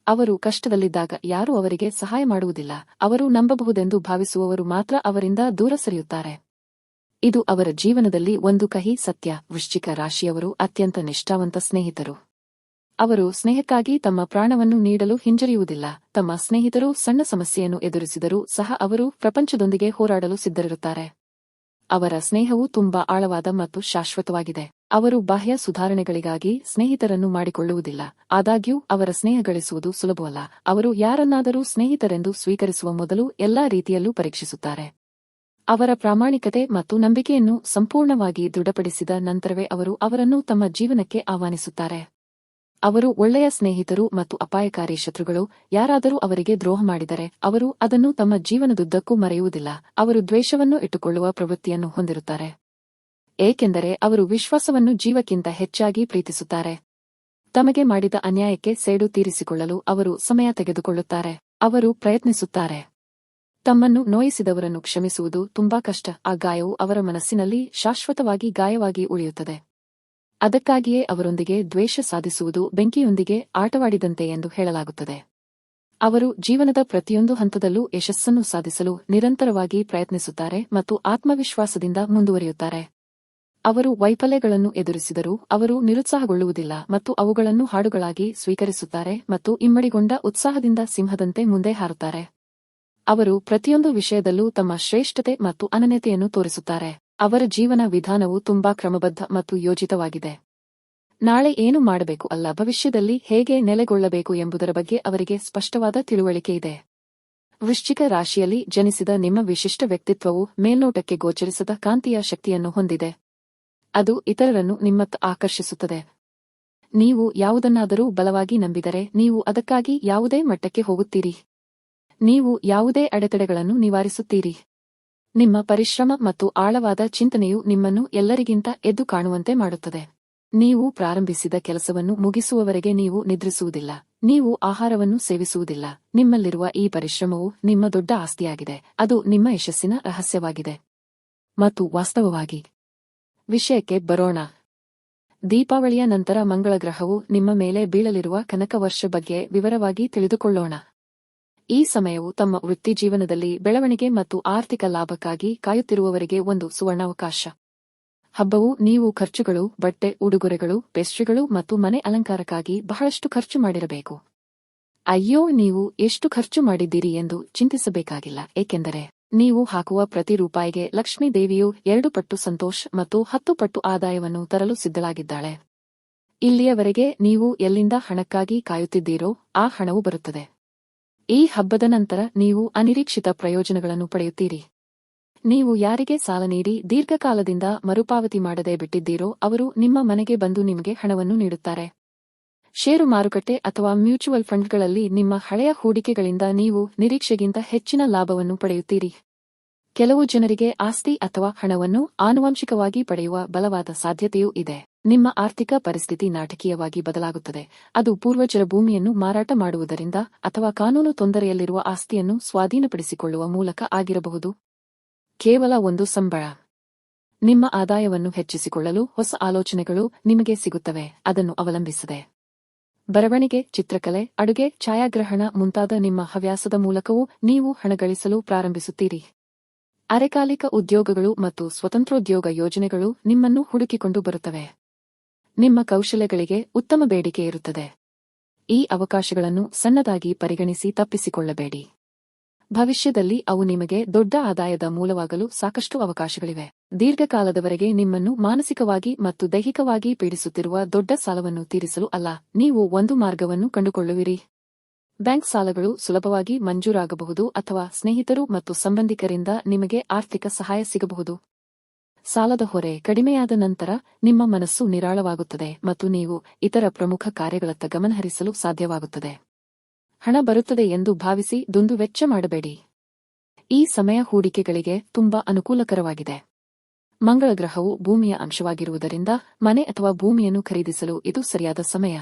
ಅವರು ಕಷ್ಟದಲ್ಲಿದ್ದಾಗ ಯಾರೂ ಅವರಿಗೆ ಸಹಾಯ ಮಾಡುವುದಿಲ್ಲ, ಅವರು ನಂಬಬಹುದೆಂದು ಭಾವಿಸುವವರು ಮಾತ್ರ ಅವರಿಂದ ದೂರ ಸರಿಯುತ್ತಾರೆ. ಇದು ಅವರ ಜೀವನದಲ್ಲಿ ಒಂದು ಕಹಿ ಸತ್ಯ, ವೃಶ್ಚಿಕ ರಾಶಿಯವರು ಅತ್ಯಂತ ನಿಷ್ಠಾವಂತ ಸ್ನೇಹಿತರು. ಅವರು ಸ್ನೇಹಕ್ಕಾಗಿ ತಮ್ಮ ಪ್ರಾಣವನ್ನು ನೀಡಲು ಹಿಂಜರಿಯುವುದಿಲ್ಲ. ತಮ್ಮ ಸ್ನೇಹಿತರು ಸಣ್ಣ ಸಮಸ್ಯೆಯನ್ನು ಎದುರಿಸಿದರೂ ಸಹ ಅವರು ಪ್ರಪಂಚದೊಂದಿಗೆ ಹೋರಾಡಲು ಸಿದ್ಧರಿರುತ್ತಾರೆ. ಅವರ ಸ್ನೇಹವು ತುಂಬಾ ಆಳವಾದ ಮತ್ತು ಶಾಶ್ವತವಾಗಿದೆ. ಅವರು ಬಾಹ್ಯ ಸುಧಾರಣೆಗಳಿಗಾಗಿ ಸ್ನೇಹಿತರನ್ನು ಮಾಡಿಕೊಳ್ಳುವುದಿಲ್ಲ. ಆದಾಗ್ಯೂ, ಅವರ ಸ್ನೇಹ ಗಳಿಸುವುದು ಸುಲಭವಲ್ಲ. ಅವರು ಯಾರನ್ನಾದರೂ ಸ್ನೇಹಿತರೆಂದು ಸ್ವೀಕರಿಸುವ ಮೊದಲು ಎಲ್ಲಾ ರೀತಿಯಲ್ಲೂ ಪರೀಕ್ಷಿಸುತ್ತಾರೆ. ಅವರ ಪ್ರಾಮಾಣಿಕತೆ ಮತ್ತು ನಂಬಿಕೆಯನ್ನು ಸಂಪೂರ್ಣವಾಗಿ ದೃಢಪಡಿಸಿದ ನಂತರವೇ ಅವರು ಅವರನ್ನು ತಮ್ಮ ಜೀವನಕ್ಕೆ ಆಹ್ವಾನಿಸುತ್ತಾರೆ. ಅವರು ಒಳ್ಳೆಯ ಸ್ನೇಹಿತರು ಮತ್ತು ಅಪಾಯಕಾರಿ ಶತ್ರುಗಳು, ಯಾರಾದರೂ ಅವರಿಗೆ ದ್ರೋಹ ಮಾಡಿದರೆ ಅವರು ಅದನ್ನು ತಮ್ಮ ಜೀವನದುದ್ದಕ್ಕೂ ಮರೆಯುವುದಿಲ್ಲ, ಅವರು ದ್ವೇಷವನ್ನು ಇಟ್ಟುಕೊಳ್ಳುವ ಪ್ರವೃತ್ತಿಯನ್ನು ಹೊಂದಿರುತ್ತಾರೆ. ಏಕೆಂದರೆ ಅವರು ವಿಶ್ವಾಸವನ್ನು ಜೀವಕ್ಕಿಂತ ಹೆಚ್ಚಾಗಿ ಪ್ರೀತಿಸುತ್ತಾರೆ. ತಮಗೆ ಮಾಡಿದ ಅನ್ಯಾಯಕ್ಕೆ ಸೇಡು ತೀರಿಸಿಕೊಳ್ಳಲು ಅವರು ಸಮಯ ತೆಗೆದುಕೊಳ್ಳುತ್ತಾರೆ, ಅವರು ಪ್ರಯತ್ನಿಸುತ್ತಾರೆ. ತಮ್ಮನ್ನು ನೋಯಿಸಿದವರನ್ನು ಕ್ಷಮಿಸುವುದು ತುಂಬಾ ಕಷ್ಟ, ಆ ಗಾಯವು ಅವರ ಮನಸ್ಸಿನಲ್ಲಿ ಶಾಶ್ವತವಾಗಿ ಗಾಯವಾಗಿ ಉಳಿಯುತ್ತದೆ. ಅದಕ್ಕಾಗಿಯೇ ಅವರೊಂದಿಗೆ ದ್ವೇಷ ಸಾಧಿಸುವುದು ಬೆಂಕಿಯೊಂದಿಗೆ ಆಟವಾಡಿದಂತೆ ಎಂದು ಹೇಳಲಾಗುತ್ತದೆ. ಅವರು ಜೀವನದ ಪ್ರತಿಯೊಂದು ಹಂತದಲ್ಲೂ ಯಶಸ್ಸನ್ನು ಸಾಧಿಸಲು ನಿರಂತರವಾಗಿ ಪ್ರಯತ್ನಿಸುತ್ತಾರೆ ಮತ್ತು ಆತ್ಮವಿಶ್ವಾಸದಿಂದ ಮುಂದುವರಿಯುತ್ತಾರೆ. ಅವರು ವೈಫಲ್ಯಗಳನ್ನು ಎದುರಿಸಿದರೂ ಅವರು ನಿರುತ್ಸಾಹಗೊಳ್ಳುವುದಿಲ್ಲ ಮತ್ತು ಅವುಗಳನ್ನು ಹಾಡುಗಳಾಗಿ ಸ್ವೀಕರಿಸುತ್ತಾರೆ ಮತ್ತು ಇಮ್ಮಡಿಗೊಂಡ ಉತ್ಸಾಹದಿಂದ ಸಿಂಹದಂತೆ ಮುಂದೆ ಹಾರುತ್ತಾರೆ. ಅವರು ಪ್ರತಿಯೊಂದು ವಿಷಯದಲ್ಲೂ ತಮ್ಮ ಶ್ರೇಷ್ಠತೆ ಮತ್ತು ಅನನ್ಯತೆಯನ್ನು ತೋರಿಸುತ್ತಾರೆ. ಅವರ ಜೀವನ ವಿಧಾನವು ತುಂಬಾ ಕ್ರಮಬದ್ಧ ಮತ್ತು ಯೋಜಿತವಾಗಿದೆ. ನಾಳೆ ಏನು ಮಾಡಬೇಕು ಅಲ್ಲ, ಭವಿಷ್ಯದಲ್ಲಿ ಹೇಗೆ ನೆಲೆಗೊಳ್ಳಬೇಕು ಎಂಬುದರ ಬಗ್ಗೆ ಅವರಿಗೆ ಸ್ಪಷ್ಟವಾದ ತಿಳುವಳಿಕೆ ಇದೆ. ವೃಶ್ಚಿಕ ರಾಶಿಯಲ್ಲಿ ಜನಿಸಿದ ನಿಮ್ಮ ವಿಶಿಷ್ಟ ವ್ಯಕ್ತಿತ್ವವು ಮೇಲ್ನೋಟಕ್ಕೆ ಗೋಚರಿಸದ ಕಾಂತಿಯ ಶಕ್ತಿಯನ್ನು ಹೊಂದಿದೆ. ಅದು ಇತರರನ್ನು ನಿಮ್ಮತ್ತ ಆಕರ್ಷಿಸುತ್ತದೆ. ನೀವು ಯಾವುದನ್ನಾದರೂ ಬಲವಾಗಿ ನಂಬಿದರೆ ನೀವು ಅದಕ್ಕಾಗಿ ಯಾವುದೇ ಮಟ್ಟಕ್ಕೆ ಹೋಗುತ್ತೀರಿ. ನೀವು ಯಾವುದೇ ಅಡೆತಡೆಗಳನ್ನು ನಿವಾರಿಸುತ್ತೀರಿ. ನಿಮ್ಮ ಪರಿಶ್ರಮ ಮತ್ತು ಆಳವಾದ ಚಿಂತನೆಯು ನಿಮ್ಮನ್ನು ಎಲ್ಲರಿಗಿಂತ ಎದ್ದು ಕಾಣುವಂತೆ ಮಾಡುತ್ತದೆ. ನೀವು ಪ್ರಾರಂಭಿಸಿದ ಕೆಲಸವನ್ನು ಮುಗಿಸುವವರೆಗೆ ನೀವು ನಿದ್ರಿಸುವುದಿಲ್ಲ. ನೀವು ಆಹಾರವನ್ನು ಸೇವಿಸುವುದಿಲ್ಲ. ನಿಮ್ಮಲ್ಲಿರುವ ಈ ಪರಿಶ್ರಮವು ನಿಮ್ಮ ದೊಡ್ಡ ಆಸ್ತಿಯಾಗಿದೆ. ಅದು ನಿಮ್ಮ ಯಶಸ್ಸಿನ ರಹಸ್ಯವಾಗಿದೆ. ಮತ್ತು ವಾಸ್ತವವಾಗಿ, ವಿಷಯಕ್ಕೆ ಬರೋಣ. ದೀಪಾವಳಿಯ ನಂತರ ಮಂಗಳ ಗ್ರಹವು ನಿಮ್ಮ ಮೇಲೆ ಬೀಳಲಿರುವ ಕನಕ ವರ್ಷ ಬಗ್ಗೆ ವಿವರವಾಗಿ ತಿಳಿದುಕೊಳ್ಳೋಣ. ಈ ಸಮಯವು ತಮ್ಮ ವೃತ್ತಿಜೀವನದಲ್ಲಿ ಬೆಳವಣಿಗೆ ಮತ್ತು ಆರ್ಥಿಕ ಲಾಭಕ್ಕಾಗಿ ಕಾಯುತ್ತಿರುವವರಿಗೆ ಒಂದು ಸುವರ್ಣಾವಕಾಶ. ಹಬ್ಬವು ನೀವು ಖರ್ಚುಗಳು, ಬಟ್ಟೆ, ಉಡುಗೊರೆಗಳು, ಪೆಸ್ಟ್ರಿಗಳು ಮತ್ತು ಮನೆ ಅಲಂಕಾರಕ್ಕಾಗಿ ಬಹಳಷ್ಟು ಖರ್ಚು ಮಾಡಿರಬೇಕು. ಅಯ್ಯೋ, ನೀವು ಎಷ್ಟು ಖರ್ಚು ಮಾಡಿದ್ದೀರಿ ಎಂದು ಚಿಂತಿಸಬೇಕಾಗಿಲ್ಲ, ಏಕೆಂದರೆ ನೀವು ಹಾಕುವ ಪ್ರತಿ ರೂಪಾಯಿಗೆ ಲಕ್ಷ್ಮೀ ದೇವಿಯು ಎರಡು ಪಟ್ಟು ಸಂತೋಷ್ ಮತ್ತು ಹತ್ತು ಪಟ್ಟು ಆದಾಯವನ್ನು ತರಲು ಸಿದ್ಧಳಾಗಿದ್ದಾಳೆ. ಇಲ್ಲಿಯವರೆಗೆ ನೀವು ಎಲ್ಲಿಂದ ಹಣಕ್ಕಾಗಿ ಕಾಯುತ್ತಿದ್ದೀರೋ, ಆ ಹಣವು ಬರುತ್ತದೆ. ಈ ಹಬ್ಬದ ನಂತರ ನೀವು ಅನಿರೀಕ್ಷಿತ ಪ್ರಯೋಜನಗಳನ್ನು ಪಡೆಯುತ್ತೀರಿ. ನೀವು ಯಾರಿಗೆ ಸಾಲ ನೀಡಿ ದೀರ್ಘಕಾಲದಿಂದ ಮರುಪಾವತಿ ಮಾಡದೆ ಬಿಟ್ಟಿದ್ದೀರೋ ಅವರು ನಿಮ್ಮ ಮನೆಗೆ ಬಂದು ನಿಮಗೆ ಹಣವನ್ನು ನೀಡುತ್ತಾರೆ. ಷೇರು ಮಾರುಕಟ್ಟೆ ಅಥವಾ ಮ್ಯೂಚುವಲ್ ಫಂಡ್ಗಳಲ್ಲಿ ನಿಮ್ಮ ಹಳೆಯ ಹೂಡಿಕೆಗಳಿಂದ ನೀವು ನಿರೀಕ್ಷೆಗಿಂತ ಹೆಚ್ಚಿನ ಲಾಭವನ್ನು ಪಡೆಯುತ್ತೀರಿ. ಕೆಲವು ಜನರಿಗೆ ಆಸ್ತಿ ಅಥವಾ ಹಣವನ್ನು ಆನುವಂಶಿಕವಾಗಿ ಪಡೆಯುವ ಬಲವಾದ ಸಾಧ್ಯತೆಯೂ ಇದೆ. ನಿಮ್ಮ ಆರ್ಥಿಕ ಪರಿಸ್ಥಿತಿ ನಾಟಕೀಯವಾಗಿ ಬದಲಾಗುತ್ತದೆ. ಅದು ಪೂರ್ವಜರ ಭೂಮಿಯನ್ನು ಮಾರಾಟ ಮಾಡುವುದರಿಂದ ಅಥವಾ ಕಾನೂನು ತೊಂದರೆಯಲ್ಲಿರುವ ಆಸ್ತಿಯನ್ನು ಸ್ವಾಧೀನಪಡಿಸಿಕೊಳ್ಳುವ ಮೂಲಕ ಆಗಿರಬಹುದು. ಕೇವಲ ಒಂದು ಸಂಬಳ. ನಿಮ್ಮ ಆದಾಯವನ್ನು ಹೆಚ್ಚಿಸಿಕೊಳ್ಳಲು ಹೊಸ ಆಲೋಚನೆಗಳು ನಿಮಗೆ ಸಿಗುತ್ತವೆ. ಅದನ್ನು ಅವಲಂಬಿಸಿದೆ. ಬರವಣಿಗೆ, ಚಿತ್ರಕಲೆ, ಅಡುಗೆ, ಛಾಯಾಗ್ರಹಣ ಮುಂತಾದ ನಿಮ್ಮ ಹವ್ಯಾಸದ ಮೂಲಕವೂ ನೀವು ಹಣ ಗಳಿಸಲು ಪ್ರಾರಂಭಿಸುತ್ತೀರಿ. ಅರೆಕಾಲಿಕ ಉದ್ಯೋಗಗಳು ಮತ್ತು ಸ್ವತಂತ್ರೋದ್ಯೋಗ ಯೋಜನೆಗಳು ನಿಮ್ಮನ್ನು ಹುಡುಕಿಕೊಂಡು ಬರುತ್ತವೆ. ನಿಮ್ಮ ಕೌಶಲ್ಯಗಳಿಗೆ ಉತ್ತಮ ಬೇಡಿಕೆ ಇರುತ್ತದೆ. ಈ ಅವಕಾಶಗಳನ್ನು ಸಣ್ಣದಾಗಿ ಪರಿಗಣಿಸಿ ತಪ್ಪಿಸಿಕೊಳ್ಳಬೇಡಿ. ಭವಿಷ್ಯದಲ್ಲಿ ಅವು ನಿಮಗೆ ದೊಡ್ಡ ಆದಾಯದ ಮೂಲವಾಗಲು ಸಾಕಷ್ಟು ಅವಕಾಶಗಳಿವೆ. ದೀರ್ಘಕಾಲದವರೆಗೆ ನಿಮ್ಮನ್ನು ಮಾನಸಿಕವಾಗಿ ಮತ್ತು ದೈಹಿಕವಾಗಿ ಪೀಡಿಸುತ್ತಿರುವ ದೊಡ್ಡ ಸಾಲವನ್ನು ತೀರಿಸಲು ಅಲ್ಲ, ನೀವು ಒಂದು ಮಾರ್ಗವನ್ನು ಕಂಡುಕೊಳ್ಳುವಿರಿ. ಬ್ಯಾಂಕ್ ಸಾಲಗಳು ಸುಲಭವಾಗಿ ಮಂಜೂರಾಗಬಹುದು ಅಥವಾ ಸ್ನೇಹಿತರು ಮತ್ತು ಸಂಬಂಧಿಕರಿಂದ ನಿಮಗೆ ಆರ್ಥಿಕ ಸಹಾಯ ಸಿಗಬಹುದು. ಸಾಲದ ಹೊರೆ ಕಡಿಮೆಯಾದ ನಂತರ ನಿಮ್ಮ ಮನಸ್ಸು ನಿರಾಳವಾಗುತ್ತದೆ ಮತ್ತು ನೀವು ಇತರ ಪ್ರಮುಖ ಕಾರ್ಯಗಳತ್ತ ಗಮನಹರಿಸಲು ಸಾಧ್ಯವಾಗುತ್ತದೆ. ಹಣ ಬರುತ್ತದೆ ಎಂದು ಭಾವಿಸಿ ದುಂದು ವೆಚ್ಚ ಮಾಡಬೇಡಿ. ಈ ಸಮಯ ಹೂಡಿಕೆಗಳಿಗೆ ತುಂಬಾ ಅನುಕೂಲಕರವಾಗಿದೆ. ಮಂಗಳ ಗ್ರಹವು ಭೂಮಿಯ ಅಂಶವಾಗಿರುವುದರಿಂದ ಮನೆ ಅಥವಾ ಭೂಮಿಯನ್ನು ಖರೀದಿಸಲು ಇದು ಸರಿಯಾದ ಸಮಯ.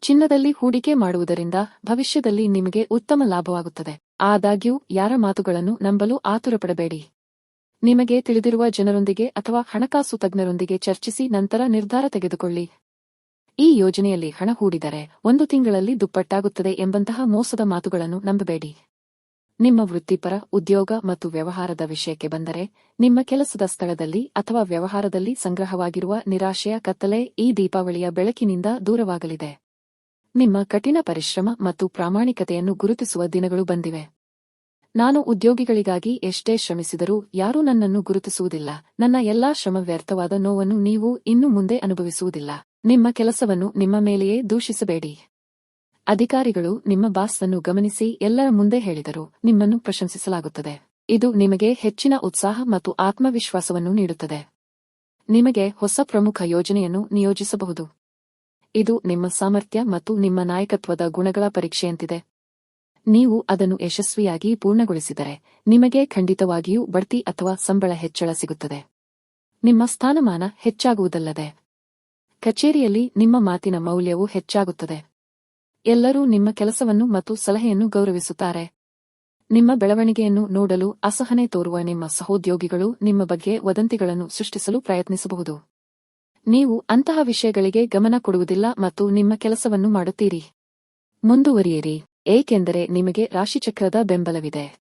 ಚಿನ್ನದಲ್ಲಿ ಹೂಡಿಕೆ ಮಾಡುವುದರಿಂದ ಭವಿಷ್ಯದಲ್ಲಿ ನಿಮಗೆ ಉತ್ತಮ ಲಾಭವಾಗುತ್ತದೆ. ಆದಾಗ್ಯೂ, ಯಾರ ಮಾತುಗಳನ್ನು ನಂಬಲು ಆತುರಪಡಬೇಡಿ. ನಿಮಗೆ ತಿಳಿದಿರುವ ಜನರೊಂದಿಗೆ ಅಥವಾ ಹಣಕಾಸು ತಜ್ಞರೊಂದಿಗೆ ಚರ್ಚಿಸಿ ನಂತರ ನಿರ್ಧಾರ ತೆಗೆದುಕೊಳ್ಳಿ. ಈ ಯೋಜನೆಯಲ್ಲಿ ಹಣ ಹೂಡಿದರೆ ಒಂದು ತಿಂಗಳಲ್ಲಿ ದುಪ್ಪಟ್ಟಾಗುತ್ತದೆ ಎಂಬಂತಹ ಮೋಸದ ಮಾತುಗಳನ್ನು ನಂಬಬೇಡಿ. ನಿಮ್ಮ ವೃತ್ತಿಪರ, ಉದ್ಯೋಗ ಮತ್ತು ವ್ಯವಹಾರದ ವಿಷಯಕ್ಕೆ ಬಂದರೆ, ನಿಮ್ಮ ಕೆಲಸದ ಸ್ಥಳದಲ್ಲಿ ಅಥವಾ ವ್ಯವಹಾರದಲ್ಲಿ ಸಂಗ್ರಹವಾಗಿರುವ ನಿರಾಶೆಯ ಕತ್ತಲೆ ಈ ದೀಪಾವಳಿಯ ಬೆಳಕಿನಿಂದ ದೂರವಾಗಲಿದೆ. ನಿಮ್ಮ ಕಠಿಣ ಪರಿಶ್ರಮ ಮತ್ತು ಪ್ರಾಮಾಣಿಕತೆಯನ್ನು ಗುರುತಿಸುವ ದಿನಗಳು ಬಂದಿವೆ. ನಾನು ಉದ್ಯೋಗಿಗಳಿಗಾಗಿ ಎಷ್ಟೇ ಶ್ರಮಿಸಿದರೂ ಯಾರೂ ನನ್ನನ್ನು ಗುರುತಿಸುವುದಿಲ್ಲ. ನನ್ನ ಎಲ್ಲಾ ಶ್ರಮ ವ್ಯರ್ಥವಾದ ನೋವನ್ನು ನೀವು ಇನ್ನು ಮುಂದೆ ಅನುಭವಿಸುವುದಿಲ್ಲ. ನಿಮ್ಮ ಕೆಲಸವನ್ನು ನಿಮ್ಮ ಮೇಲೆಯೇ ದೂಷಿಸಬೇಡಿ. ಅಧಿಕಾರಿಗಳು ನಿಮ್ಮ ಬಾಸ್ ಅನ್ನು ಗಮನಿಸಿ ಎಲ್ಲರ ಮುಂದೆ ಹೇಳಿದರು. ನಿಮ್ಮನ್ನು ಪ್ರಶಂಸಿಸಲಾಗುತ್ತದೆ. ಇದು ನಿಮಗೆ ಹೆಚ್ಚಿನ ಉತ್ಸಾಹ ಮತ್ತು ಆತ್ಮವಿಶ್ವಾಸವನ್ನು ನೀಡುತ್ತದೆ. ನಿಮಗೆ ಹೊಸ ಪ್ರಮುಖ ಯೋಜನೆಯನ್ನು ನಿಯೋಜಿಸಬಹುದು. ಇದು ನಿಮ್ಮ ಸಾಮರ್ಥ್ಯ ಮತ್ತು ನಿಮ್ಮ ನಾಯಕತ್ವದ ಗುಣಗಳ ಪರೀಕ್ಷೆಯಂತಿದೆ. ನೀವು ಅದನ್ನು ಯಶಸ್ವಿಯಾಗಿ ಪೂರ್ಣಗೊಳಿಸಿದರೆ ನಿಮಗೆ ಖಂಡಿತವಾಗಿಯೂ ಬಡ್ತಿ ಅಥವಾ ಸಂಬಳ ಹೆಚ್ಚಳ ಸಿಗುತ್ತದೆ. ನಿಮ್ಮ ಸ್ಥಾನಮಾನ ಹೆಚ್ಚಾಗುವುದಲ್ಲದೆ. ಕಚೇರಿಯಲ್ಲಿ ನಿಮ್ಮ ಮಾತಿನ ಮೌಲ್ಯವು ಹೆಚ್ಚಾಗುತ್ತದೆ. ಎಲ್ಲರೂ ನಿಮ್ಮ ಕೆಲಸವನ್ನು ಮತ್ತು ಸಲಹೆಯನ್ನು ಗೌರವಿಸುತ್ತಾರೆ. ನಿಮ್ಮ ಬೆಳವಣಿಗೆಯನ್ನು ನೋಡಲು ಅಸಹನೆ ತೋರುವ ನಿಮ್ಮ ಸಹೋದ್ಯೋಗಿಗಳು ನಿಮ್ಮ ಬಗ್ಗೆ ವದಂತಿಗಳನ್ನು ಸೃಷ್ಟಿಸಲು ಪ್ರಯತ್ನಿಸಬಹುದು. ನೀವು ಅಂತಹ ವಿಷಯಗಳಿಗೆ ಗಮನ ಕೊಡುವುದಿಲ್ಲ ಮತ್ತು ನಿಮ್ಮ ಕೆಲಸವನ್ನು ಮಾಡುತ್ತೀರಿ. ಮುಂದುವರಿಯಿರಿ. ಏಕೆಂದರೆ ನಿಮಗೆ ರಾಶಿಚಕ್ರದ ಬೆಂಬಲವಿದೆ.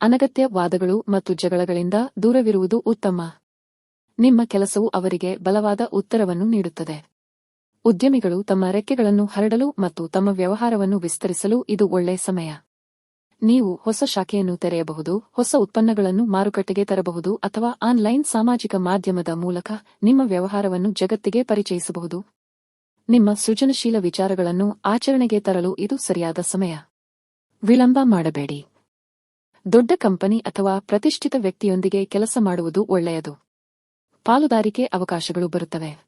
ಅನಗತ್ಯ ವಾದಗಳು ಮತ್ತು ಜಗಳಗಳಿಂದ ದೂರವಿರುವುದು ಉತ್ತಮ. ನಿಮ್ಮ ಕೆಲಸವು ಅವರಿಗೆ ಬಲವಾದ ಉತ್ತರವನ್ನು ನೀಡುತ್ತದೆ. ಉದ್ಯಮಿಗಳು ತಮ್ಮ ರೆಕ್ಕೆಗಳನ್ನು ಹರಡಲು ಮತ್ತು ತಮ್ಮ ವ್ಯವಹಾರವನ್ನು ವಿಸ್ತರಿಸಲು ಇದು ಒಳ್ಳೆ ಸಮಯ. ನೀವು ಹೊಸ ಶಾಖೆಯನ್ನು ತೆರೆಯಬಹುದು, ಹೊಸ ಉತ್ಪನ್ನಗಳನ್ನು ಮಾರುಕಟ್ಟೆಗೆ ತರಬಹುದು ಅಥವಾ ಆನ್ಲೈನ್ ಸಾಮಾಜಿಕ ಮಾಧ್ಯಮದ ಮೂಲಕ ನಿಮ್ಮ ವ್ಯವಹಾರವನ್ನು ಜಗತ್ತಿಗೆ ಪರಿಚಯಿಸಬಹುದು. ನಿಮ್ಮ ಸೃಜನಶೀಲ ವಿಚಾರಗಳನ್ನು ಆಚರಣೆಗೆ ತರಲು ಇದು ಸರಿಯಾದ ಸಮಯ. ವಿಳಂಬ ಮಾಡಬೇಡಿ. ದೊಡ್ಡ ಕಂಪನಿ ಅಥವಾ ಪ್ರತಿಷ್ಠಿತ ವ್ಯಕ್ತಿಯೊಂದಿಗೆ ಕೆಲಸ ಮಾಡುವುದು ಒಳ್ಳೆಯದು. ಪಾಲುದಾರಿಕೆ ಅವಕಾಶಗಳು ಬರುತ್ತವೆ.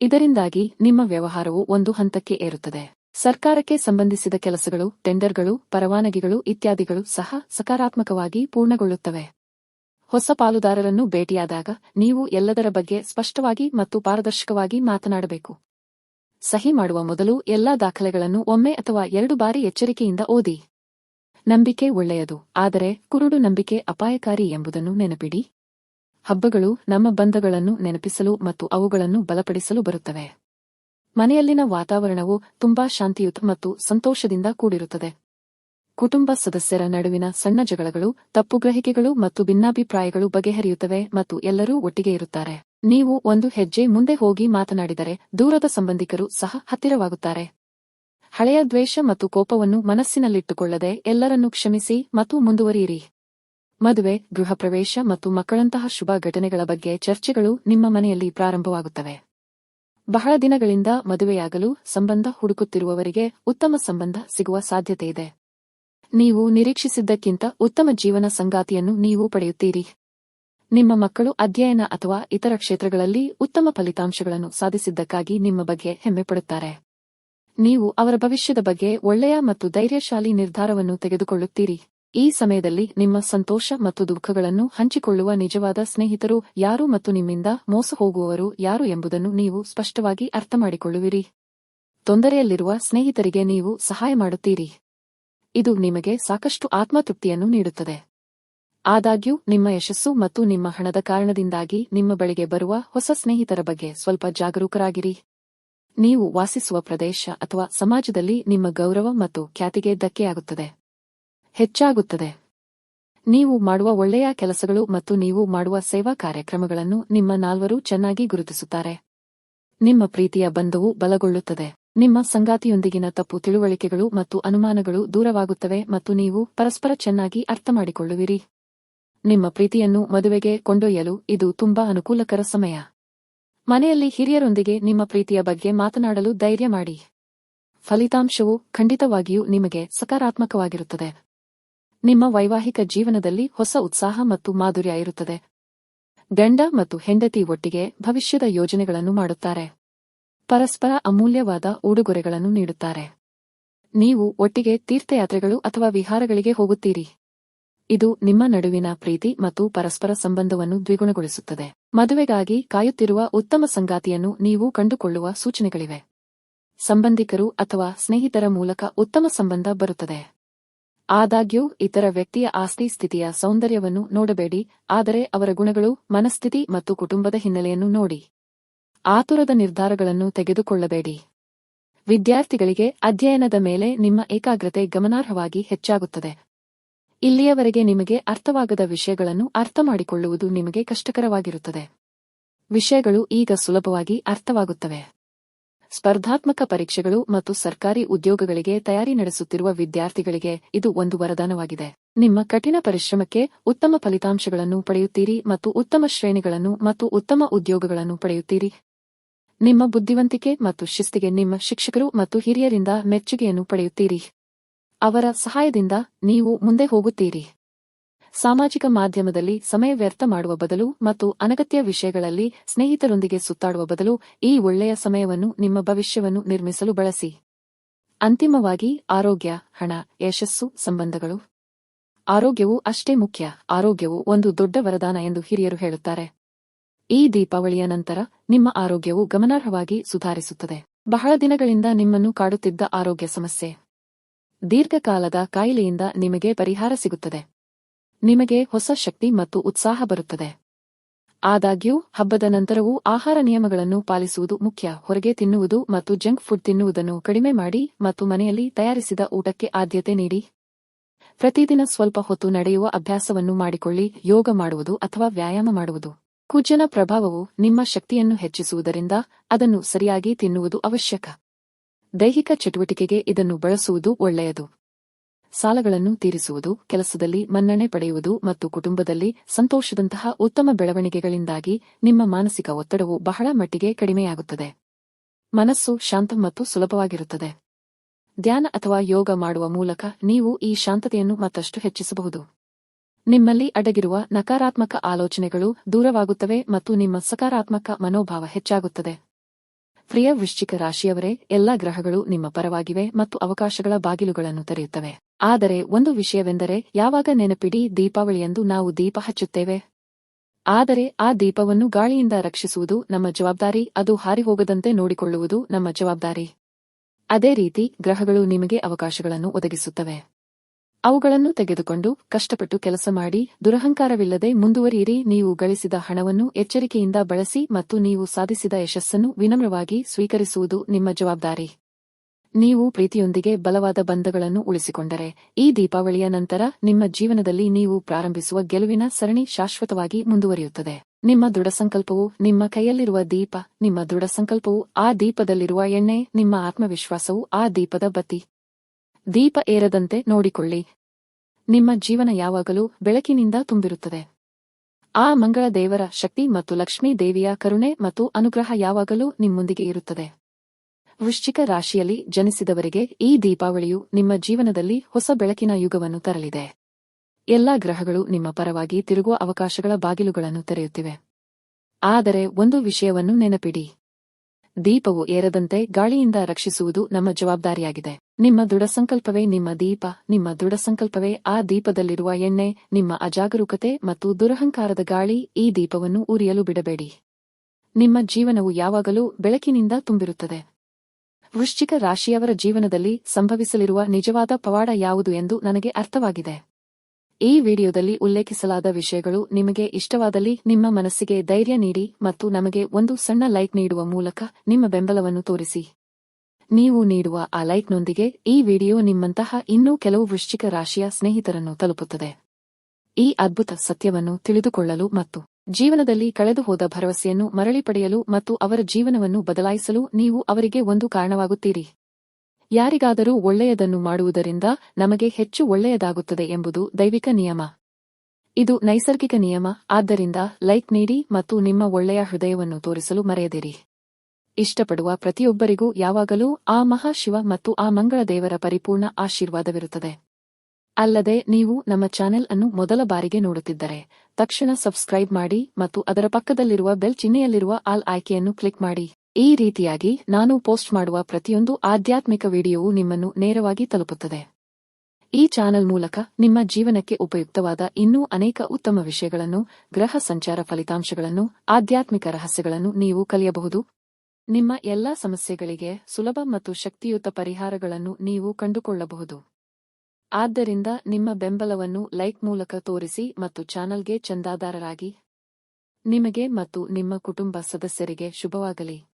ಇದರಿಂದಾಗಿ ನಿಮ್ಮ ವ್ಯವಹಾರವು ಒಂದು ಹಂತಕ್ಕೆ ಏರುತ್ತದೆ. ಸರ್ಕಾರಕ್ಕೆ ಸಂಬಂಧಿಸಿದ ಕೆಲಸಗಳು, ಟೆಂಡರ್ಗಳು, ಪರವಾನಗಿಗಳು ಇತ್ಯಾದಿಗಳು ಸಹ ಸಕಾರಾತ್ಮಕವಾಗಿ ಪೂರ್ಣಗೊಳ್ಳುತ್ತವೆ. ಹೊಸ ಪಾಲುದಾರರನ್ನು ಭೇಟಿಯಾದಾಗ ನೀವು ಎಲ್ಲದರ ಬಗ್ಗೆ ಸ್ಪಷ್ಟವಾಗಿ ಮತ್ತು ಪಾರದರ್ಶಕವಾಗಿ ಮಾತನಾಡಬೇಕು. ಸಹಿ ಮಾಡುವ ಮೊದಲು ಎಲ್ಲಾ ದಾಖಲೆಗಳನ್ನು ಒಮ್ಮೆ ಅಥವಾ ಎರಡು ಬಾರಿ ಎಚ್ಚರಿಕೆಯಿಂದ ಓದಿ. ನಂಬಿಕೆ ಒಳ್ಳೆಯದು, ಆದರೆ ಕುರುಡು ನಂಬಿಕೆ ಅಪಾಯಕಾರಿ ಎಂಬುದನ್ನು ನೆನಪಿಡಿ. ಹಬ್ಬಗಳು ನಮ್ಮ ಬಂಧಗಳನ್ನು ನೆನಪಿಸಲು ಮತ್ತು ಅವುಗಳನ್ನು ಬಲಪಡಿಸಲು ಬರುತ್ತವೆ. ಮನೆಯಲ್ಲಿನ ವಾತಾವರಣವು ತುಂಬಾ ಶಾಂತಿಯುತ ಮತ್ತು ಸಂತೋಷದಿಂದ ಕೂಡಿರುತ್ತದೆ. ಕುಟುಂಬ ಸದಸ್ಯರ ನಡುವಿನ ಸಣ್ಣ ಜಗಳಗಳು ತಪ್ಪುಗ್ರಹಿಕೆಗಳು ಮತ್ತು ಭಿನ್ನಾಭಿಪ್ರಾಯಗಳು ಬಗೆಹರಿಯುತ್ತವೆ ಮತ್ತು ಎಲ್ಲರೂ ಒಟ್ಟಿಗೆ ಇರುತ್ತಾರೆ. ನೀವು ಒಂದು ಹೆಜ್ಜೆ ಮುಂದೆ ಹೋಗಿ ಮಾತನಾಡಿದರೆ ದೂರದ ಸಂಬಂಧಿಕರು ಸಹ ಹತ್ತಿರವಾಗುತ್ತಾರೆ. ಹಳೆಯ ದ್ವೇಷ ಮತ್ತು ಕೋಪವನ್ನು ಮನಸ್ಸಿನಲ್ಲಿಟ್ಟುಕೊಳ್ಳದೆ ಎಲ್ಲರನ್ನೂ ಕ್ಷಮಿಸಿ ಮತ್ತು ಮುಂದುವರಿಯಿರಿ. ಮದುವೆ, ಗೃಹ ಪ್ರವೇಶ ಮತ್ತು ಮಕ್ಕಳಂತಹ ಶುಭ ಘಟನೆಗಳ ಬಗ್ಗೆ ಚರ್ಚೆಗಳು ನಿಮ್ಮ ಮನೆಯಲ್ಲಿ ಪ್ರಾರಂಭವಾಗುತ್ತವೆ. ಬಹಳ ದಿನಗಳಿಂದ ಮದುವೆಯಾಗಲು ಸಂಬಂಧ ಹುಡುಕುತ್ತಿರುವವರಿಗೆ ಉತ್ತಮ ಸಂಬಂಧ ಸಿಗುವ ಸಾಧ್ಯತೆಯಿದೆ ನೀವು ನಿರೀಕ್ಷಿಸಿದ್ದಕ್ಕಿಂತ ಉತ್ತಮ ಜೀವನ ಸಂಗಾತಿಯನ್ನು ನೀವು ಪಡೆಯುತ್ತೀರಿ. ನಿಮ್ಮ ಮಕ್ಕಳು ಅಧ್ಯಯನ ಅಥವಾ ಇತರ ಕ್ಷೇತ್ರಗಳಲ್ಲಿ ಉತ್ತಮ ಫಲಿತಾಂಶಗಳನ್ನು ಸಾಧಿಸಿದ್ದಕ್ಕಾಗಿ ನಿಮ್ಮ ಬಗ್ಗೆ ಹೆಮ್ಮೆಪಡುತ್ತಾರೆ ನೀವು ಅವರ ಭವಿಷ್ಯದ ಬಗ್ಗೆ ಒಳ್ಳೆಯ ಮತ್ತು ಧೈರ್ಯಶಾಲಿ ನಿರ್ಧಾರವನ್ನು ತೆಗೆದುಕೊಳ್ಳುತ್ತೀರಿ. ಈ ಸಮಯದಲ್ಲಿ ನಿಮ್ಮ ಸಂತೋಷ ಮತ್ತು ದುಃಖಗಳನ್ನು ಹಂಚಿಕೊಳ್ಳುವ ನಿಜವಾದ ಸ್ನೇಹಿತರು ಯಾರು ಮತ್ತು ನಿಮ್ಮಿಂದ ಮೋಸ ಹೋಗುವವರು ಯಾರು ಎಂಬುದನ್ನು ನೀವು ಸ್ಪಷ್ಟವಾಗಿ ಅರ್ಥಮಾಡಿಕೊಳ್ಳುವಿರಿ. ತೊಂದರೆಯಲ್ಲಿರುವ ಸ್ನೇಹಿತರಿಗೆ ನೀವು ಸಹಾಯ ಮಾಡುತ್ತೀರಿ. ಇದು ನಿಮಗೆ ಸಾಕಷ್ಟು ಆತ್ಮತೃಪ್ತಿಯನ್ನು ನೀಡುತ್ತದೆ. ಆದಾಗ್ಯೂ, ನಿಮ್ಮ ಯಶಸ್ಸು ಮತ್ತು ನಿಮ್ಮ ಹಣದ ಕಾರಣದಿಂದಾಗಿ ನಿಮ್ಮ ಬಳಿಗೆ ಬರುವ ಹೊಸ ಸ್ನೇಹಿತರ ಬಗ್ಗೆ ಸ್ವಲ್ಪ ಜಾಗರೂಕರಾಗಿರಿ. ನೀವು ವಾಸಿಸುವ ಪ್ರದೇಶ ಅಥವಾ ಸಮಾಜದಲ್ಲಿ ನಿಮ್ಮ ಗೌರವ ಮತ್ತು ಖ್ಯಾತಿಗೆ ಧಕ್ಕೆಯಾಗುತ್ತದೆ. ಹೆಚ್ಚಾಗುತ್ತದೆ. ನೀವು ಮಾಡುವ ಒಳ್ಳೆಯ ಕೆಲಸಗಳು ಮತ್ತು ನೀವು ಮಾಡುವ ಸೇವಾ ಕಾರ್ಯಕ್ರಮಗಳನ್ನು ನಿಮ್ಮ ನಾಲ್ವರು ಚೆನ್ನಾಗಿ ಗುರುತಿಸುತ್ತಾರೆ. ನಿಮ್ಮ ಪ್ರೀತಿಯ ಬಂಧವು ಬಲಗೊಳ್ಳುತ್ತದೆ. ನಿಮ್ಮ ಸಂಗಾತಿಯೊಂದಿಗಿನ ತಪ್ಪು ತಿಳುವಳಿಕೆಗಳು ಮತ್ತು ಅನುಮಾನಗಳು ದೂರವಾಗುತ್ತವೆ ಮತ್ತು ನೀವು ಪರಸ್ಪರ ಚೆನ್ನಾಗಿ ಅರ್ಥಮಾಡಿಕೊಳ್ಳುವಿರಿ. ನಿಮ್ಮ ಪ್ರೀತಿಯನ್ನು ಮದುವೆಗೆ ಕೊಂಡೊಯ್ಯಲು ಇದು ತುಂಬಾ ಅನುಕೂಲಕರ ಸಮಯ. ಮನೆಯಲ್ಲಿ ಹಿರಿಯರೊಂದಿಗೆ ನಿಮ್ಮ ಪ್ರೀತಿಯ ಬಗ್ಗೆ ಮಾತನಾಡಲು ಧೈರ್ಯ ಮಾಡಿ. ಫಲಿತಾಂಶವು ಖಂಡಿತವಾಗಿಯೂ ನಿಮಗೆ ಸಕಾರಾತ್ಮಕವಾಗಿರುತ್ತದೆ. ನಿಮ್ಮ ವೈವಾಹಿಕ ಜೀವನದಲ್ಲಿ ಹೊಸ ಉತ್ಸಾಹ ಮತ್ತು ಮಾಧುರ್ಯ ಇರುತ್ತದೆ. ಗಂಡ ಮತ್ತು ಹೆಂಡತಿ ಒಟ್ಟಿಗೆ ಭವಿಷ್ಯದ ಯೋಜನೆಗಳನ್ನು ಮಾಡುತ್ತಾರೆ. ಪರಸ್ಪರ ಅಮೂಲ್ಯವಾದ ಉಡುಗೊರೆಗಳನ್ನು ನೀಡುತ್ತಾರೆ. ನೀವು ಒಟ್ಟಿಗೆ ತೀರ್ಥಯಾತ್ರೆಗಳು ಅಥವಾ ವಿಹಾರಗಳಿಗೆ ಹೋಗುತ್ತೀರಿ. ಇದು ನಿಮ್ಮ ನಡುವಿನ ಪ್ರೀತಿ ಮತ್ತು ಪರಸ್ಪರ ಸಂಬಂಧವನ್ನು ದ್ವಿಗುಣಗೊಳಿಸುತ್ತದೆ. ಮದುವೆಗಾಗಿ ಕಾಯುತ್ತಿರುವ ಉತ್ತಮ ಸಂಗಾತಿಯನ್ನು ನೀವು ಕಂಡುಕೊಳ್ಳುವ ಸೂಚನೆಗಳಿವೆ. ಸಂಬಂಧಿಕರು ಅಥವಾ ಸ್ನೇಹಿತರ ಮೂಲಕ ಉತ್ತಮ ಸಂಬಂಧ ಬರುತ್ತದೆ. ಆದಾಗ್ಯೂ, ಇತರ ವ್ಯಕ್ತಿಯ ಆಸ್ತಿ ಸ್ಥಿತಿಯ ಸೌಂದರ್ಯವನ್ನು ನೋಡಬೇಡಿ, ಆದರೆ ಅವರ ಗುಣಗಳು, ಮನಸ್ಥಿತಿ ಮತ್ತು ಕುಟುಂಬದ ಹಿನ್ನೆಲೆಯನ್ನು ನೋಡಿ. ಆತುರದ ನಿರ್ಧಾರಗಳನ್ನು ತೆಗೆದುಕೊಳ್ಳಬೇಡಿ. ವಿದ್ಯಾರ್ಥಿಗಳಿಗೆ ಅಧ್ಯಯನದ ಮೇಲೆ ನಿಮ್ಮ ಏಕಾಗ್ರತೆ ಗಮನಾರ್ಹವಾಗಿ ಹೆಚ್ಚಾಗುತ್ತದೆ. ಇಲ್ಲಿಯವರೆಗೆ ನಿಮಗೆ ಅರ್ಥವಾಗದ ವಿಷಯಗಳನ್ನು ಅರ್ಥ ಮಾಡಿಕೊಳ್ಳುವುದು ನಿಮಗೆ ಕಷ್ಟಕರವಾಗಿರುತ್ತದೆ. ವಿಷಯಗಳು ಈಗ ಸುಲಭವಾಗಿ ಅರ್ಥವಾಗುತ್ತವೆ. ಸ್ಪರ್ಧಾತ್ಮಕ ಪರೀಕ್ಷೆಗಳು ಮತ್ತು ಸರ್ಕಾರಿ ಉದ್ಯೋಗಗಳಿಗೆ ತಯಾರಿ ನಡೆಸುತ್ತಿರುವ ವಿದ್ಯಾರ್ಥಿಗಳಿಗೆ ಇದು ಒಂದು ವರದಾನವಾಗಿದೆ. ನಿಮ್ಮ ಕಠಿಣ ಪರಿಶ್ರಮಕ್ಕೆ ಉತ್ತಮ ಫಲಿತಾಂಶಗಳನ್ನು ಪಡೆಯುತ್ತೀರಿ ಮತ್ತು ಉತ್ತಮ ಶ್ರೇಣಿಗಳನ್ನು ಮತ್ತು ಉತ್ತಮ ಉದ್ಯೋಗಗಳನ್ನು ಪಡೆಯುತ್ತೀರಿ. ನಿಮ್ಮ ಬುದ್ಧಿವಂತಿಕೆ ಮತ್ತು ಶಿಸ್ತಿಗೆ ನಿಮ್ಮ ಶಿಕ್ಷಕರು ಮತ್ತು ಹಿರಿಯರಿಂದ ಮೆಚ್ಚುಗೆಯನ್ನು ಪಡೆಯುತ್ತೀರಿ. ಅವರ ಸಹಾಯದಿಂದ ನೀವು ಮುಂದೆ ಹೋಗುತ್ತೀರಿ. ಸಾಮಾಜಿಕ ಮಾಧ್ಯಮದಲ್ಲಿ ಸಮಯ ವ್ಯರ್ಥ ಮಾಡುವ ಬದಲು ಮತ್ತು ಅನಗತ್ಯ ವಿಷಯಗಳಲ್ಲಿ ಸ್ನೇಹಿತರೊಂದಿಗೆ ಸುತ್ತಾಡುವ ಬದಲು ಈ ಒಳ್ಳೆಯ ಸಮಯವನ್ನು ನಿಮ್ಮ ಭವಿಷ್ಯವನ್ನು ನಿರ್ಮಿಸಲು ಬಳಸಿ. ಅಂತಿಮವಾಗಿ, ಆರೋಗ್ಯ, ಹಣ, ಯಶಸ್ಸು, ಸಂಬಂಧಗಳು. ಆರೋಗ್ಯವು ಅಷ್ಟೇ ಮುಖ್ಯ, ಆರೋಗ್ಯವು ಒಂದು ದೊಡ್ಡ ವರದಾನ ಎಂದು ಹಿರಿಯರು ಹೇಳುತ್ತಾರೆ. ಈ ದೀಪಾವಳಿಯ ನಂತರ ನಿಮ್ಮ ಆರೋಗ್ಯವು ಗಮನಾರ್ಹವಾಗಿ ಸುಧಾರಿಸುತ್ತದೆ. ಬಹಳ ದಿನಗಳಿಂದ ನಿಮ್ಮನ್ನು ಕಾಡುತ್ತಿದ್ದ ಆರೋಗ್ಯ ಸಮಸ್ಯೆ. ದೀರ್ಘಕಾಲದ ಕಾಯಿಲೆಯಿಂದ ನಿಮಗೆ ಪರಿಹಾರ ಸಿಗುತ್ತದೆ. ನಿಮಗೆ ಹೊಸ ಶಕ್ತಿ ಮತ್ತು ಉತ್ಸಾಹ ಬರುತ್ತದೆ. ಆದಾಗ್ಯೂ, ಹಬ್ಬದ ನಂತರವೂ ಆಹಾರ ನಿಯಮಗಳನ್ನು ಪಾಲಿಸುವುದು ಮುಖ್ಯ. ಹೊರಗೆ ತಿನ್ನುವುದು ಮತ್ತು ಜಂಕ್ ಫುಡ್ ತಿನ್ನುವುದನ್ನು ಕಡಿಮೆ ಮಾಡಿ ಮತ್ತು ಮನೆಯಲ್ಲಿ ತಯಾರಿಸಿದ ಊಟಕ್ಕೆ ಆದ್ಯತೆ ನೀಡಿ. ಪ್ರತಿದಿನ ಸ್ವಲ್ಪ ಹೊತ್ತು ನಡೆಯುವ ಅಭ್ಯಾಸವನ್ನು ಮಾಡಿಕೊಳ್ಳಿ. ಯೋಗ ಮಾಡುವುದು ಅಥವಾ ವ್ಯಾಯಾಮ ಮಾಡುವುದು. ಕುಜನ ಪ್ರಭಾವವು ನಿಮ್ಮ ಶಕ್ತಿಯನ್ನು ಹೆಚ್ಚಿಸುವುದರಿಂದ ಅದನ್ನು ಸರಿಯಾಗಿ ತಿನ್ನುವುದು ಅವಶ್ಯಕ. ದೈಹಿಕ ಚಟುವಟಿಕೆಗೆ ಇದನ್ನು ಬಳಸುವುದು ಒಳ್ಳೆಯದು. ಸಾಲಗಳನ್ನು ತೀರಿಸುವುದು, ಕೆಲಸದಲ್ಲಿ ಮನ್ನಣೆ ಪಡೆಯುವುದು ಮತ್ತು ಕುಟುಂಬದಲ್ಲಿ ಸಂತೋಷದಂತಹ ಉತ್ತಮ ಬೆಳವಣಿಗೆಗಳಿಂದಾಗಿ ನಿಮ್ಮ ಮಾನಸಿಕ ಒತ್ತಡವು ಬಹಳ ಮಟ್ಟಿಗೆ ಕಡಿಮೆಯಾಗುತ್ತದೆ. ಮನಸ್ಸು ಶಾಂತ ಮತ್ತು ಸುಲಭವಾಗಿರುತ್ತದೆ. ಧ್ಯಾನ ಅಥವಾ ಯೋಗ ಮಾಡುವ ಮೂಲಕ ನೀವು ಈ ಶಾಂತತೆಯನ್ನು ಮತ್ತಷ್ಟು ಹೆಚ್ಚಿಸಬಹುದು. ನಿಮ್ಮಲ್ಲಿ ಅಡಗಿರುವ ನಕಾರಾತ್ಮಕ ಆಲೋಚನೆಗಳು ದೂರವಾಗುತ್ತವೆ ಮತ್ತು ನಿಮ್ಮ ಸಕಾರಾತ್ಮಕ ಮನೋಭಾವ ಹೆಚ್ಚಾಗುತ್ತದೆ. ಪ್ರಿಯ ವೃಶ್ಚಿಕ ರಾಶಿಯವರೇ, ಎಲ್ಲಾ ಗ್ರಹಗಳು ನಿಮ್ಮ ಪರವಾಗಿವೆ ಮತ್ತು ಅವಕಾಶಗಳ ಬಾಗಿಲುಗಳನ್ನು ತೆರೆಯುತ್ತವೆ. ಆದರೆ ಒಂದು ವಿಷಯವೆಂದರೆ, ಯಾವಾಗ ನೆನಪಿಡಿ ದೀಪಾವಳಿಯಂದು ನಾವು ದೀಪ ಹಚ್ಚುತ್ತೇವೆ? ಆದರೆ ಆ ದೀಪವನ್ನು ಗಾಳಿಯಿಂದ ರಕ್ಷಿಸುವುದು ನಮ್ಮ ಜವಾಬ್ದಾರಿ, ಅದು ಹಾರಿಹೋಗದಂತೆ ನೋಡಿಕೊಳ್ಳುವುದು ನಮ್ಮ ಜವಾಬ್ದಾರಿ. ಅದೇ ರೀತಿ, ಗ್ರಹಗಳು ನಿಮಗೆ ಅವಕಾಶಗಳನ್ನು ಒದಗಿಸುತ್ತವೆ. ಅವುಗಳನ್ನು ತೆಗೆದುಕೊಂಡು ಕಷ್ಟಪಟ್ಟು ಕೆಲಸ ಮಾಡಿ, ದುರಹಂಕಾರವಿಲ್ಲದೆ ಮುಂದುವರಿಯಿರಿ. ನೀವು ಗಳಿಸಿದ ಹಣವನ್ನು ಎಚ್ಚರಿಕೆಯಿಂದ ಬಳಸಿ ಮತ್ತು ನೀವು ಸಾಧಿಸಿದ ಯಶಸ್ಸನ್ನು ವಿನಮ್ರವಾಗಿ ಸ್ವೀಕರಿಸುವುದು ನಿಮ್ಮ ಜವಾಬ್ದಾರಿ. ನೀವು ಪ್ರೀತಿಯೊಂದಿಗೆ ಬಲವಾದ ಬಂಧಗಳನ್ನು ಉಳಿಸಿಕೊಂಡರೆ, ಈ ದೀಪಾವಳಿಯ ನಂತರ ನಿಮ್ಮ ಜೀವನದಲ್ಲಿ ನೀವು ಪ್ರಾರಂಭಿಸುವ ಗೆಲುವಿನ ಸರಣಿ ಶಾಶ್ವತವಾಗಿ ಮುಂದುವರಿಯುತ್ತದೆ. ನಿಮ್ಮ ದೃಢ ಸಂಕಲ್ಪವು ನಿಮ್ಮ ಕೈಯಲ್ಲಿರುವ ದೀಪ, ನಿಮ್ಮ ದೃಢ ಸಂಕಲ್ಪವು ಆ ದೀಪದಲ್ಲಿರುವ ಎಣ್ಣೆ, ನಿಮ್ಮ ಆತ್ಮವಿಶ್ವಾಸವು ಆ ದೀಪದ ಬತ್ತಿ. ದೀಪ ಏರದಂತೆ ನೋಡಿಕೊಳ್ಳಿ. ನಿಮ್ಮ ಜೀವನ ಯಾವಾಗಲೂ ಬೆಳಕಿನಿಂದ ತುಂಬಿರುತ್ತದೆ. ಆ ಮಂಗಳ ದೇವರ ಶಕ್ತಿ ಮತ್ತು ಲಕ್ಷ್ಮೀ ದೇವಿಯ ಕರುಣೆ ಮತ್ತು ಅನುಗ್ರಹ ಯಾವಾಗಲೂ ನಿಮ್ಮೊಂದಿಗೆ ಇರುತ್ತದೆ. ವೃಶ್ಚಿಕ ರಾಶಿಯಲ್ಲಿ ಜನಿಸಿದವರಿಗೆ ಈ ದೀಪಾವಳಿಯು ನಿಮ್ಮ ಜೀವನದಲ್ಲಿ ಹೊಸ ಬೆಳಕಿನ ಯುಗವನ್ನು ತರಲಿದೆ. ಎಲ್ಲಾ ಗ್ರಹಗಳು ನಿಮ್ಮ ಪರವಾಗಿ ತಿರುಗುವ ಅವಕಾಶಗಳ ಬಾಗಿಲುಗಳನ್ನು ತೆರೆಯುತ್ತಿವೆ. ಆದರೆ ಒಂದು ವಿಷಯವನ್ನು ನೆನಪಿಡಿ. ದೀಪವು ಏರದಂತೆ ಗಾಳಿಯಿಂದ ರಕ್ಷಿಸುವುದು ನಮ್ಮ ಜವಾಬ್ದಾರಿಯಾಗಿದೆ. ನಿಮ್ಮ ದೃಢ ಸಂಕಲ್ಪವೇ ನಿಮ್ಮ ದೀಪ, ನಿಮ್ಮ ದೃಢ ಸಂಕಲ್ಪವೇ ಆ ದೀಪದಲ್ಲಿರುವ ಎಣ್ಣೆ, ನಿಮ್ಮ ಅಜಾಗರೂಕತೆ ಮತ್ತು ದುರಹಂಕಾರದ ಗಾಳಿ ಈ ದೀಪವನ್ನು ಉರಿಯಲು ಬಿಡಬೇಡಿ. ನಿಮ್ಮ ಜೀವನವು ಯಾವಾಗಲೂ ಬೆಳಕಿನಿಂದ ತುಂಬಿರುತ್ತದೆ. ವೃಶ್ಚಿಕ ರಾಶಿಯವರ ಜೀವನದಲ್ಲಿ ಸಂಭವಿಸಲಿರುವ ನಿಜವಾದ ಪವಾಡ ಯಾವುದು ಎಂದು ನನಗೆ ಅರ್ಥವಾಗಿದೆ. ಈ ವಿಡಿಯೋದಲ್ಲಿ ಉಲ್ಲೇಖಿಸಲಾದ ವಿಷಯಗಳು ನಿಮಗೆ ಇಷ್ಟವಾದಲ್ಲಿ ನಿಮ್ಮ ಮನಸ್ಸಿಗೆ ಧೈರ್ಯ ನೀಡಿ ಮತ್ತು ನಮಗೆ ಒಂದು ಸಣ್ಣ ಲೈಕ್ ನೀಡುವ ಮೂಲಕ ನಿಮ್ಮ ಬೆಂಬಲವನ್ನು ತೋರಿಸಿ. ನೀವು ನೀಡುವ ಆ ಲೈಕ್ನೊಂದಿಗೆ ಈ ವಿಡಿಯೋ ನಿಮ್ಮಂತಹ ಇನ್ನೂ ಕೆಲವು ವೃಶ್ಚಿಕ ರಾಶಿಯ ಸ್ನೇಹಿತರನ್ನು ತಲುಪುತ್ತದೆ. ಈ ಅದ್ಭುತ ಸತ್ಯವನ್ನು ತಿಳಿದುಕೊಳ್ಳಲು ಮತ್ತು ಜೀವನದಲ್ಲಿ ಕಳೆದುಹೋದ ಭರವಸೆಯನ್ನು ಮರಳಿ ಪಡೆಯಲು ಮತ್ತು ಅವರ ಜೀವನವನ್ನು ಬದಲಾಯಿಸಲು ನೀವು ಅವರಿಗೆ ಒಂದು ಕಾರಣವಾಗುತ್ತೀರಿ. ಯಾರಿಗಾದರೂ ಒಳ್ಳೆಯದನ್ನು ಮಾಡುವುದರಿಂದ ನಮಗೆ ಹೆಚ್ಚು ಒಳ್ಳೆಯದಾಗುತ್ತದೆ ಎಂಬುದು ದೈವಿಕ ನಿಯಮ. ಇದು ನೈಸರ್ಗಿಕ ನಿಯಮ, ಆದ್ದರಿಂದ ಲೈಕ್ ನೀಡಿ ಮತ್ತು ನಿಮ್ಮ ಒಳ್ಳೆಯ ಹೃದಯವನ್ನು ತೋರಿಸಲು ಮರೆಯದಿರಿ. ಇಷ್ಟಪಡುವ ಪ್ರತಿಯೊಬ್ಬರಿಗೂ ಯಾವಾಗಲೂ ಆ ಮಹಾಶಿವ ಮತ್ತು ಆ ಮಂಗಳ ದೇವರ ಪರಿಪೂರ್ಣ ಆಶೀರ್ವಾದವಿರುತ್ತದೆ. ಅಲ್ಲದೆ ನೀವು ನಮ್ಮ ಚಾನೆಲ್ ಅನ್ನು ಮೊದಲ ಬಾರಿಗೆ ನೋಡುತ್ತಿದ್ದರೆ, ತಕ್ಷಣ ಸಬ್ಸ್ಕ್ರೈಬ್ ಮಾಡಿ ಮತ್ತು ಅದರ ಪಕ್ಕದಲ್ಲಿರುವ ಬೆಲ್ ಚಿಹ್ನೆಯಲ್ಲಿರುವ ಆಲ್ ಆಯ್ಕೆಯನ್ನು ಕ್ಲಿಕ್ ಮಾಡಿ. ಈ ರೀತಿಯಾಗಿ ನಾನು ಪೋಸ್ಟ್ ಮಾಡುವ ಪ್ರತಿಯೊಂದು ಆಧ್ಯಾತ್ಮಿಕ ವಿಡಿಯೋವು ನಿಮ್ಮನ್ನು ನೇರವಾಗಿ ತಲುಪುತ್ತದೆ. ಈ ಚಾನೆಲ್ ಮೂಲಕ ನಿಮ್ಮ ಜೀವನಕ್ಕೆ ಉಪಯುಕ್ತವಾದ ಇನ್ನೂ ಅನೇಕ ಉತ್ತಮ ವಿಷಯಗಳನ್ನು, ಗ್ರಹ ಸಂಚಾರ ಫಲಿತಾಂಶಗಳನ್ನು, ಆಧ್ಯಾತ್ಮಿಕ ರಹಸ್ಯಗಳನ್ನು ನೀವು ಕಲಿಯಬಹುದು. ನಿಮ್ಮ ಎಲ್ಲಾ ಸಮಸ್ಯೆಗಳಿಗೆ ಸುಲಭ ಮತ್ತು ಶಕ್ತಿಯುತ ಪರಿಹಾರಗಳನ್ನು ನೀವು ಕಂಡುಕೊಳ್ಳಬಹುದು. ಆದ್ದರಿಂದ ನಿಮ್ಮ ಬೆಂಬಲವನ್ನು ಲೈಕ್ ಮೂಲಕ ತೋರಿಸಿ ಮತ್ತು ಚಾನಲ್ಗೆ ಚಂದಾದಾರರಾಗಿ. ನಿಮಗೆ ಮತ್ತು ನಿಮ್ಮ ಕುಟುಂಬ ಸದಸ್ಯರಿಗೆ ಶುಭವಾಗಲಿ.